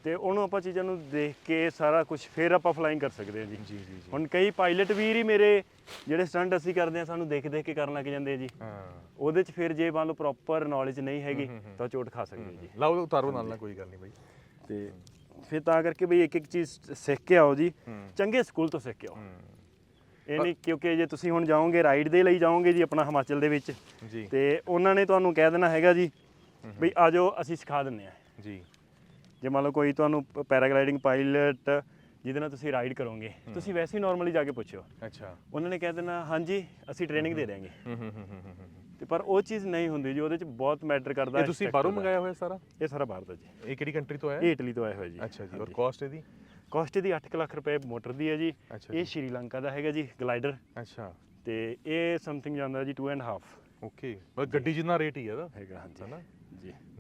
ਤੇ ਉਹਨੂੰ ਆਪਾਂ ਚੀਜ਼ਾਂ ਨੂੰ ਦੇਖ ਕੇ ਸਾਰਾ ਕੁਝ ਫਿਰ ਆਪਾਂ ਫਲਾਈਂਗ ਕਰ ਸਕਦੇ ਹਾਂ ਜੀ। ਜੀ ਜੀ ਹੁਣ ਕਈ ਪਾਇਲਟ ਵੀਰ ਹੀ ਮੇਰੇ ਜਿਹੜੇ ਸਟੰਟ ਅਸੀਂ ਕਰਦੇ ਆ ਸਾਨੂੰ ਦੇਖ ਦੇਖ ਕੇ ਕਰਨ ਲੱਗ ਜਾਂਦੇ ਆ ਜੀ। ਹਾਂ। ਉਹਦੇ ਚ ਫਿਰ ਜੇ ਮੰਨ ਲਓ ਪ੍ਰੋਪਰ ਨੌਲੇਜ ਨਹੀਂ ਹੈਗੀ ਤਾਂ ਚੋਟ ਖਾ ਸਕਦੇ ਆ ਜੀ। ਲਾਓ ਉਤਾਰੋ ਨਾਲ ਨਾਲ ਕੋਈ ਗੱਲ ਨਹੀਂ ਬਾਈ। ਤੇ ਫਿਰ ਤਾਂ ਕਰਕੇ ਬਈ ਇੱਕ ਇੱਕ ਚੀਜ਼ ਸਿੱਖ ਕੇ ਆਓ ਜੀ। ਚੰਗੇ ਸਕੂਲ ਤੋਂ ਸਿੱਖ ਕੇ ਆਓ। ਇਹ ਨਹੀਂ ਕਿਉਂਕਿ ਜੇ ਤੁਸੀਂ ਹੁਣ ਜਾਓਗੇ ਰਾਈਡ ਦੇ ਲਈ ਜਾਓਗੇ ਜੀ ਆਪਣਾ ਹਿਮਾਚਲ ਦੇ ਵਿੱਚ ਜੀ। ਤੇ ਉਹਨਾਂ ਨੇ ਤੁਹਾਨੂੰ ਕਹਿ ਦੇਣਾ ਹੈਗਾ ਜੀ ਬਈ ਆ ਜਾਓ ਅਸੀਂ ਸਿਖਾ ਦਿੰਨੇ ਆ ਜੀ। ਜੇ ਮੰਨ ਲਓ ਕੋਈ ਤੁਹਾਨੂੰ ਪੈਰਾਗਲਾਈਡਿੰਗ ਪਾਇਲਟ ਜਿਹਦੇ ਨਾਲ ਤੁਸੀਂ ਰਾਈਡ ਕਰੋਗੇ ਤੁਸੀਂ ਵੈਸੇ ਹੀ ਨਾਰਮਲੀ ਜਾ ਕੇ ਪੁੱਛਿਓ। ਅੱਛਾ। ਉਹਨਾਂ ਨੇ ਕਹਿ ਦੇਣਾ ਹਾਂਜੀ ਅਸੀਂ ਟ੍ਰੇਨਿੰਗ ਦੇ ਦਿਆਂਗੇ। ਹੂੰ ਹੂੰ ਹੂੰ ਹੂੰ ਹੂੰ, ਹੂੰ। ਤੇ ਪਰ ਉਹ ਚੀਜ਼ ਨਹੀਂ ਹੁੰਦੀ ਜੀ ਉਹਦੇ ਚ ਬਹੁਤ ਮੈਟਰ ਕਰਦਾ ਇਹ ਤੁਸੀਂ ਬਾਹਰੋਂ ਮੰਗਾਇਆ ਹੋਇਆ ਸਾਰਾ? ਇਹ ਸਾਰਾ ਬਾਹਰ ਦਾ ਜੀ। ਇਹ ਕਿਹੜੀ ਕੰਟਰੀ ਤੋਂ ਆਇਆ? ਇਹ ਇਟਲੀ ਤੋਂ ਆਇਆ ਹੋਇਆ ਜੀ। ਅੱਛਾ ਜੀ ਔਰ ਕਾਸਟ ਇਹਦੀ? ਕਾਸਟ ਦੀ 8 ਲੱਖ ਰੁਪਏ ਮੋਟਰ ਦੀ ਹੈ ਜੀ। ਇਹ ਸ਼੍ਰੀਲੰਕਾ ਦਾ ਹੈਗਾ ਜੀ ਗਲਾਈਡਰ ਅੱਛਾ। ਤੇ ਇਹ ਸਮਥਿੰਗ ਜਾਂਦਾ ਜੀ 2 ਐਂਡ ਹਾਫ ਓਕੇ ਬਸ ਗੱਡੀ ਜਿੰਨਾ ਰੇਟ ਹੀ ਹੈ ਇਹਦਾ। ਹੈਗਾ ਹਾਂਜੀ।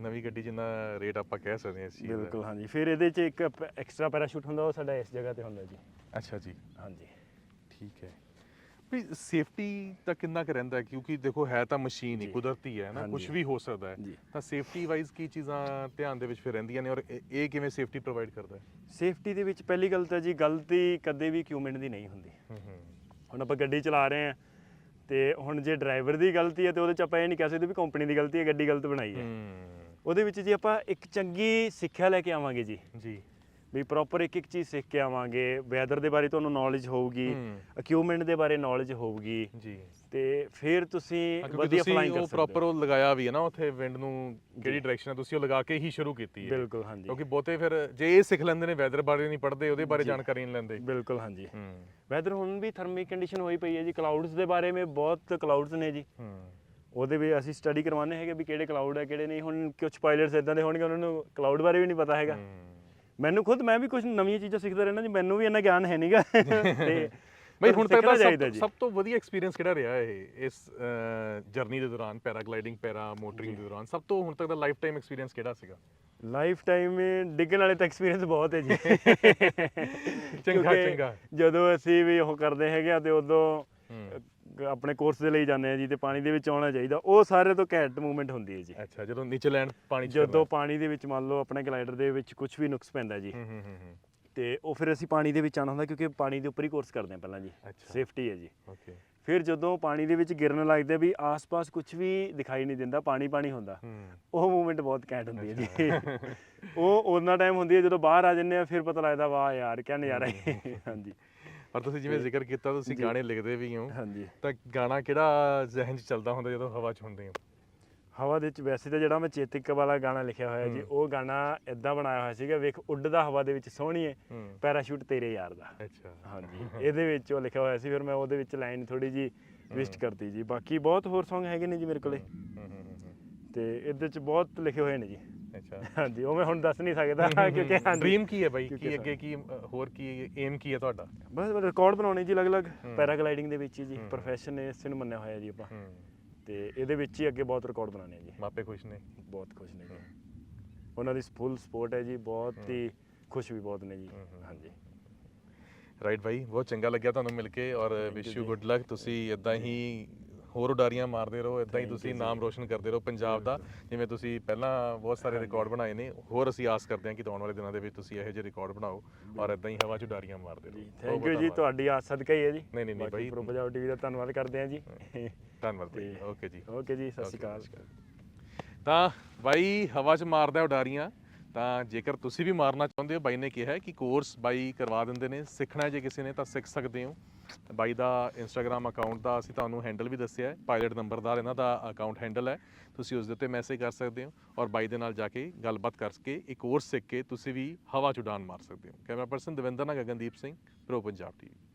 ਨਵੀਂ ਗੱਡੀ ਜਿੰਨਾ ਰੇਟ ਆਪਾਂ ਕਹਿ ਸਕਦੇ ਹਾਂ ਇਸ ਚੀਜ਼ ਦਾ। ਬਿਲਕੁਲ ਹਾਂਜੀ। ਫਿਰ ਇਹਦੇ 'ਚ ਇੱਕ ਐਕਸਟਰਾ ਪੈਰਾਸ਼ੂਟ ਹੁੰਦਾ ਉਹ ਸਾਡਾ ਇਸ ਜਗ੍ਹਾ ਤੇ ਹੁੰਦਾ ਜੀ। ਅੱਛਾ ਜੀ। ਹਾਂਜੀ। ਠੀਕ ਹੈ। ਵੀ ਸੇਫਟੀ ਤਾਂ ਕਿੰਨਾ ਕੁ ਰਹਿੰਦਾ ਹੈ? ਕਿਉਂਕਿ ਦੇਖੋ ਹੈ ਤਾਂ ਮਸ਼ੀਨ ਹੀ। ਕੁਦਰਤੀ ਹੈ ਨਾ ਹਾਂਜੀ। ਕੁਝ ਵੀ ਹੋ ਸਕਦਾ ਹੈ। ਜੀ। ਤਾਂ ਸੇਫਟੀ ਵਾਈਜ਼ ਕੀ ਚੀਜ਼ਾਂ ਧਿਆਨ ਦੇ ਵਿੱਚ ਫਿਰ ਰਹਿੰਦੀਆਂ ਨੇ ਔਰ ਇਹ- ਇਹ ਕਿਵੇਂ ਸੇਫਟੀ ਪ੍ਰੋਵਾਈਡ ਕਰਦਾ ਹੈ? ਸੇਫਟੀ ਦੇ ਵਿੱਚ ਪਹਿਲੀ ਗੱਲ ਤਾਂ ਜੀ ਗਲਤੀ ਕਦੇ ਵੀ ਕਿਊਮੈਂਟ ਦੀ ਨਹੀਂ ਹੁੰਦੀ। ਹੂੰ ਹੂੰ। ਹੁਣ ਆਪਾਂ ਗੱਡੀ ਚਲਾ ਰਹੇ ਹਾਂ ਤੇ ਹੁਣ ਜੇ ਡਰਾਈਵਰ ਦੀ ਗਲਤੀ ਹੈ ਤੇ ਉਹਦੇ ਚ ਆਪਾਂ ਇਹ ਨਹੀਂ ਕਹਿ ਸਕਦੇ ਵੀ ਕੰਪਨੀ ਦੀ ਗਲਤੀ ਹੈ ਗੱਡੀ ਗਲਤ ਬਣਾਈ ਹੈ। ਹੂੰ। ਉਹਦੇ ਵਿੱਚ ਜੀ ਆਪਾਂ ਇੱਕ ਚੰਗੀ ਸਿੱਖਿਆ ਲੈ ਕੇ ਆਵਾਂਗੇ ਜੀ। ਜੀ। ਵੀ ਪ੍ਰੋਪਰ ਇੱਕ ਇੱਕ ਚੀਜ਼ ਸਿੱਖ ਕੇ ਆਵਾਂਗੇ। ਵੈਦਰ ਦੇ ਬਾਰੇ ਤੁਹਾਨੂੰ ਨੌਲੇਜ ਹੋਊਗੀ। ਇਕਵਿਪਮੈਂਟ ਦੇ ਬਾਰੇ ਨੌਲੇਜ ਹੋਊਗੀ। ਜੀ। ਤੇ ਫਿਰ ਤੁਸੀਂ ਵਧੀਆ ਫਲਾਈਂਗ ਕਰ ਸਕਦੇ ਪ੍ਰੋਪਰ ਹੋ ਉਹ ਲਗਾਇਆ ਵੀ ਹੈ ਨਾ ਉੱਥੇ ਵਿੰਡ ਨੂੰ ਕਿਹੜੀ ਡਾਇਰੈਕਸ਼ਨ ਹੈ ਤੁਸੀਂ ਉਹ ਲਗਾ ਕੇ ਹੀ ਸ਼ੁਰੂ ਕੀਤੀ ਹੈ। ਬਿਲਕੁਲ ਹਾਂਜੀ। ਕਿਉਂਕਿ ਬਹੁਤੇ ਫਿਰ ਜੇ ਇਹ ਸਿੱਖ ਲੈਂਦੇ ਨੇ ਵੈਦਰ ਬਾਰੇ ਨਹੀਂ ਪੜ੍ਹਦੇ ਉਹਦੇ ਬਾਰੇ। ਜਾਣਕਾਰੀ ਨਹੀਂ ਲੈਂਦੇ। ਬਿਲਕੁਲ ਹਾਂਜੀ। ਹੂੰ। ਵੈਦਰ ਹੁਣ ਵੀ ਥਰਮਿਕ ਕੰਡੀਸ਼ਨ ਹੋਈ ਪਈ ਹੈ ਜੀ। ਕਲਾਉਡਸ ਦੇ ਬਾਰੇ ਵਿੱਚ ਬਹੁਤ ਕਲਾਉਡਸ ਨੇ ਜੀ। ਹੂੰ। ਉਹਦੇ ਵੀ ਅਸੀਂ ਸਟੱਡੀ ਕਰਵਾਉਂਦੇ ਹੈਗੇ ਵੀ ਕਿਹੜੇ ਕਲਾਉਡ ਹੈ ਕਿਹੜੇ ਨਹੀਂ। ਹੁਣ ਕੁਝ ਪਾਇਲਟਸ ਇਦਾਂ ਦੇ ਹੋਣਗੇ ਉਹਨਾਂ ਨੂੰ ਕਲਾਉਡ ਬਾਰੇ ਵੀ ਨਹੀਂ ਪਤਾ ਹੈਗਾ। ਮੈਨੂੰ ਖੁਦ ਮੈਂ ਵੀ ਕੁਝ ਨਵੀਆਂ ਚੀਜ਼ਾਂ ਸਿੱਖਦਾ ਰਹਿਣਾ ਜੀ ਮੈਨੂੰ ਵੀ ਇੰਨਾ ਗਿਆਨ ਹੈ ਨਹੀਂਗਾ ਤੇ ਬਈ ਹੁਣ ਤੱਕ ਦਾ ਸਭ, ਤੋਂ ਵਧੀਆ ਐਕਸਪੀਰੀਅੰਸ ਕਿਹੜਾ ਰਿਹਾ ਇਹ? ਇਸ ਜਰਨੀ ਦੇ ਦੌਰਾਨ ਪੈਰਾਗਲਾਈਡਿੰਗ ਪੈਰਾ ਮੋਟਰਿੰਗ ਦੇ ਦੌਰਾਨ ਸਭ ਤੋਂ ਹੁਣ ਤੱਕ ਦਾ ਲਾਈਫ ਟਾਈਮ ਐਕਸਪੀਰੀਅੰਸ ਕਿਹੜਾ ਸੀਗਾ? ਲਾਈਫ ਟਾਈਮ ਡਿੱਗਣ ਵਾਲੇ ਤਾਂ ਐਕਸਪੀਰੀਅੰਸ ਬਹੁਤ ਹੈ ਜੀ। ਚੰਗਾ, ਚੰਗਾ। ਜਦੋਂ ਅਸੀਂ ਵੀ ਉਹ ਕਰਦੇ ਹੈਗੇ ਆ ਤੇ ਉਦੋਂ ਆਪਣੇ ਕੋਰਸ ਦੇ ਲਈ ਜਾਂਦੇ ਆ ਜੀ ਤੇ ਪਾਣੀ ਦੇ ਵਿੱਚ ਆਉਣਾ ਚਾਹੀਦਾ। ਉਹ ਸਾਰੇ ਤੋਂ ਘੈਂਟ ਮੂਵਮੈਂਟ ਹੁੰਦੀ ਹੈ ਜੀ। ਅੱਛਾ ਜਦੋਂ ਨੀਚੇ ਲੈਂਡ ਪਾਣੀ ਜਦੋਂ ਪਾਣੀ ਦੇ ਵਿੱਚ ਮੰਨ ਲਓ ਆਪਣੇ ਗਲਾਈਡਰ ਦੇ ਵਿੱਚ ਕੁਝ ਵੀ ਨੁਕਸ ਪੈਂਦਾ ਜੀ। ਹੂੰ ਹੂੰ ਹੂੰ ਹੂੰ। ਤੇ ਉਹ ਫਿਰ ਅਸੀਂ ਪਾਣੀ ਦੇ ਵਿੱਚ ਆਉਣਾ ਹੁੰਦਾ ਕਿਉਂਕਿ ਪਾਣੀ ਦੇ ਉੱਪਰ ਹੀ ਕੋਰਸ ਕਰਦੇ ਆ ਪਹਿਲਾਂ ਜੀ। ਸੇਫਟੀ ਹੈ ਜੀ। ਓਕੇ ਫਿਰ ਜਦੋਂ ਪਾਣੀ ਦੇ ਵਿੱਚ ਗਿਰਨ ਲੱਗਦੇ ਵੀ ਆਸ-ਪਾਸ ਕੁਝ ਵੀ ਦਿਖਾਈ ਨਹੀਂ ਦਿੰਦਾ ਪਾਣੀ ਪਾਣੀ ਹੁੰਦਾ ਉਹ ਮੂਵਮੈਂਟ ਬਹੁਤ ਘੈਂਟ ਹੁੰਦੀ ਹੈ ਜੀ। ਉਹ ਉਹਨਾਂ ਟਾਈਮ ਹੁੰਦੀ ਹੈ ਜਦੋਂ ਬਾਹਰ ਆ ਜੰਨੇ ਆ ਫਿਰ ਪਤਾ ਲੱਗਦਾ ਵਾਹ ਯਾਰ ਕੀ ਨਜ਼ਾਰਾ ਹੈ। ਹਾਂਜੀ। ਪਰ ਤੁਸੀਂ ਜਿਵੇਂ ਜ਼ਿਕਰ ਕੀਤਾ ਤੁਸੀਂ ਗਾਣੇ ਲਿਖਦੇ ਵੀ ਹੋ ਹਾਂਜੀ। ਤਾਂ ਗਾਣਾ ਕਿਹੜਾ ਜ਼ਿਹਨ 'ਚ ਚੱਲਦਾ ਹੁੰਦਾ ਜਦੋਂ ਹਵਾ 'ਚ ਹੁੰਦੇ ਹੋ? ਹਵਾ ਦੇ ਵਿੱਚ ਵੈਸੇ ਤਾਂ ਜਿਹੜਾ ਮੈਂ ਚੇਤਕ ਵਾਲਾ ਗਾਣਾ ਲਿਖਿਆ ਹੋਇਆ ਜੀ। ਉਹ ਗਾਣਾ ਇਦਾਂ ਬਣਾਇਆ ਹੋਇਆ ਸੀਗਾ ਵੇਖ ਉੱਡਦਾ ਹਵਾ ਦੇ ਵਿੱਚ ਸੋਹਣੀਏ ਪੈਰਾਸ਼ੂਟ ਤੇਰੇ ਯਾਰ ਦਾ। ਅੱਛਾ। ਹਾਂਜੀ ਇਹਦੇ ਵਿੱਚ ਉਹ ਲਿਖਿਆ ਹੋਇਆ ਸੀ ਫਿਰ ਮੈਂ ਉਹਦੇ ਵਿੱਚ ਲਾਈਨ ਥੋੜੀ ਜੀ ਟਵਿਸਟ ਕਰਤੀ ਜੀ। ਬਾਕੀ ਬਹੁਤ ਹੋਰ Song ਹੈਗੇ ਨੇ ਜੀ ਮੇਰੇ ਕੋਲੇ। ਤੇ ਇਹਦੇ ਚ ਬਹੁਤ ਲਿਖੇ ਹੋਏ ਨੇ ਜੀ। ਅੱਛਾ। ਹਾਂਜੀ ਉਹ ਮੈਂ ਹੁਣ ਦੱਸ ਨਹੀਂ ਸਕਦਾ ਕਿਉਂਕਿ ਹਾਂਜੀ। ਡ੍ਰੀਮ ਕੀ ਹੈ ਬਾਈ? ਕੀ ਅੱਗੇ ਕੀ ਅ, ਹੋਰ ਕੀ ਏਮ ਕੀ ਹੈ ਤੁਹਾਡਾ? ਬਸ ਰਿਕਾਰਡ ਬਣਾਉਣੇ ਜੀ ਅਲੱਗ-ਅਲੱਗ। ਪੈਰਾਗਲਾਈਡਿੰਗ ਦੇ ਵਿੱਚ ਹੀ ਜੀ। ਪ੍ਰੋਫੈਸ਼ਨ ਨੇ ਇਸੇ ਨੂੰ ਮੰਨਿਆ ਹੋਇਆ ਜੀ ਆਪਾਂ। ਤੇ ਇਹਦੇ ਵਿੱਚ ਹੀ ਅੱਗੇ ਬਹੁਤ ਰਿਕਾਰਡ ਬਣਾਉਣੇ ਆ ਜੀ। ਮਾਪੇ ਖੁਸ਼ ਨੇ? ਬਹੁਤ ਖੁਸ਼ ਨੇ ਜੀ। ਉਹਨਾਂ ਦੀ ਫੁੱਲ ਸਪੋਰਟ ਹੈ ਜੀ ਬਹੁਤ ਹੀ। ਖੁਸ਼ ਵੀ ਬਹੁਤ ਨੇ ਜੀ। ਹਾਂਜੀ। ਰਾਈਟ ਬਾਈ ਬਹੁਤ ਚੰਗਾ ਲੱਗਿਆ ਤੁਹਾਨੂੰ ਮਿਲ ਕੇ ਔਰ ਵਿਸ਼ ਯੂ। ਗੁੱਡ ਲੱਕ ਤੁਸੀਂ ਇਦਾਂ ਹੀ ਹੋਰ ਉਡਾਰੀਆਂ ਮਾਰਦੇ ਰਹੋ ਇਦਾਂ ਹੀ ਤੁਸੀਂ ਜੀ। ਨਾਮ ਰੋਸ਼ਨ ਕਰਦੇ ਰਹੋ ਪੰਜਾਬ ਦਾ। ਜਿਵੇਂ ਤੁਸੀਂ ਪਹਿਲਾਂ ਬਹੁਤ ਸਾਰੇ ਰਿਕਾਰਡ ਬਣਾਏ ਨੇ ਹੋਰ ਅਸੀਂ ਆਸ ਕਰਦੇ ਹਾਂ ਕਿ ਆਉਣ ਵਾਲੇ ਦਿਨਾਂ ਦੇ ਵਿੱਚ ਤੁਸੀਂ ਇਹੋ ਜਿਹੇ ਰਿਕਾਰਡ ਬਣਾਓ ਔਰ ਇਦਾਂ ਹੀ ਹਵਾ 'ਚ ਉਡਾਰੀਆਂ ਮਾਰਦੇ ਰਹੋ। ਜੀ ਥੈਂਕ ਯੂ ਜੀ। ਤੁਹਾਡੀ ਆਸ ਸਦਕਾ ਹੀ ਹੈ ਜੀ। ਨਹੀਂ, ਨਹੀਂ, ਬਾਈ। ਪ੍ਰੋ ਪੰਜਾਬ ਟੀਵੀ ਦਾ ਧੰਨਵਾਦ ਕਰਦੇ ਹਾਂ ਜੀ। ਧੰਨਵਾਦ ਤੇ- ਓਕੇ ਜੀ। ਓਕੇ ਜੀ ਸਤਿ ਸ਼੍ਰੀ ਅਕਾਲ। ਤਾਂ ਬਾਈ ਹਵਾ 'ਚ ਮਾਰਦਾ ਉਡਾਰੀਆਂ ਤਾਂ ਜੇਕਰ ਤੁਸੀਂ ਵੀ ਮਾਰਨਾ ਚਾਹੁੰਦੇ ਹੋ ਬਾਈ ਨੇ ਕਿਹਾ ਹੈ ਕਿ ਕੋਰਸ ਬਾਈ ਕਰਵਾ ਦਿੰਦੇ ਨੇ ਸਿੱਖਣਾ ਜੇ ਕਿਸੇ ਨੇ ਤਾਂ ਸਿੱਖ ਸਕਦੇ ਹੋ। ਬਾਈ ਦਾ ਇੰਸਟਾਗ੍ਰam ਅਕਾਊਂਟ ਦਾ ਅਸੀਂ ਤੁਹਾਨੂੰ ਹੈਂਡਲ ਵੀ ਦੱਸਿਆ ਹੈ ਪਾਇਲਟ ਨੰਬਰਦਾਰ ਇਹਨਾਂ ਦਾ ਅਕਾਊਂਟ ਹੈਂਡਲ ਹੈ। ਤੁਸੀਂ ਉਸ ਦੇ ਉੱਤੇ ਮੈਸੇਜ ਕਰ ਸਕਦੇ ਹੋ ਔਰ ਬਾਈ ਦੇ ਨਾਲ ਜਾ ਕੇ ਗੱਲਬਾਤ ਕਰਕੇ ਇੱਕ ਕੋਰਸ ਸਿੱਖ ਕੇ ਤੁਸੀਂ ਵੀ ਹਵਾ 'ਚ ਉਡਾਨ ਮਾਰ ਸਕਦੇ ਹੋ। ਕੈਮਰਾ ਪਰਸਨ ਦਵਿੰਦਰ ਨਾ ਗਗਨਦੀਪ ਸਿੰਘ ਪ੍ਰੋ ਪੰਜਾਬ ਟੀਵੀ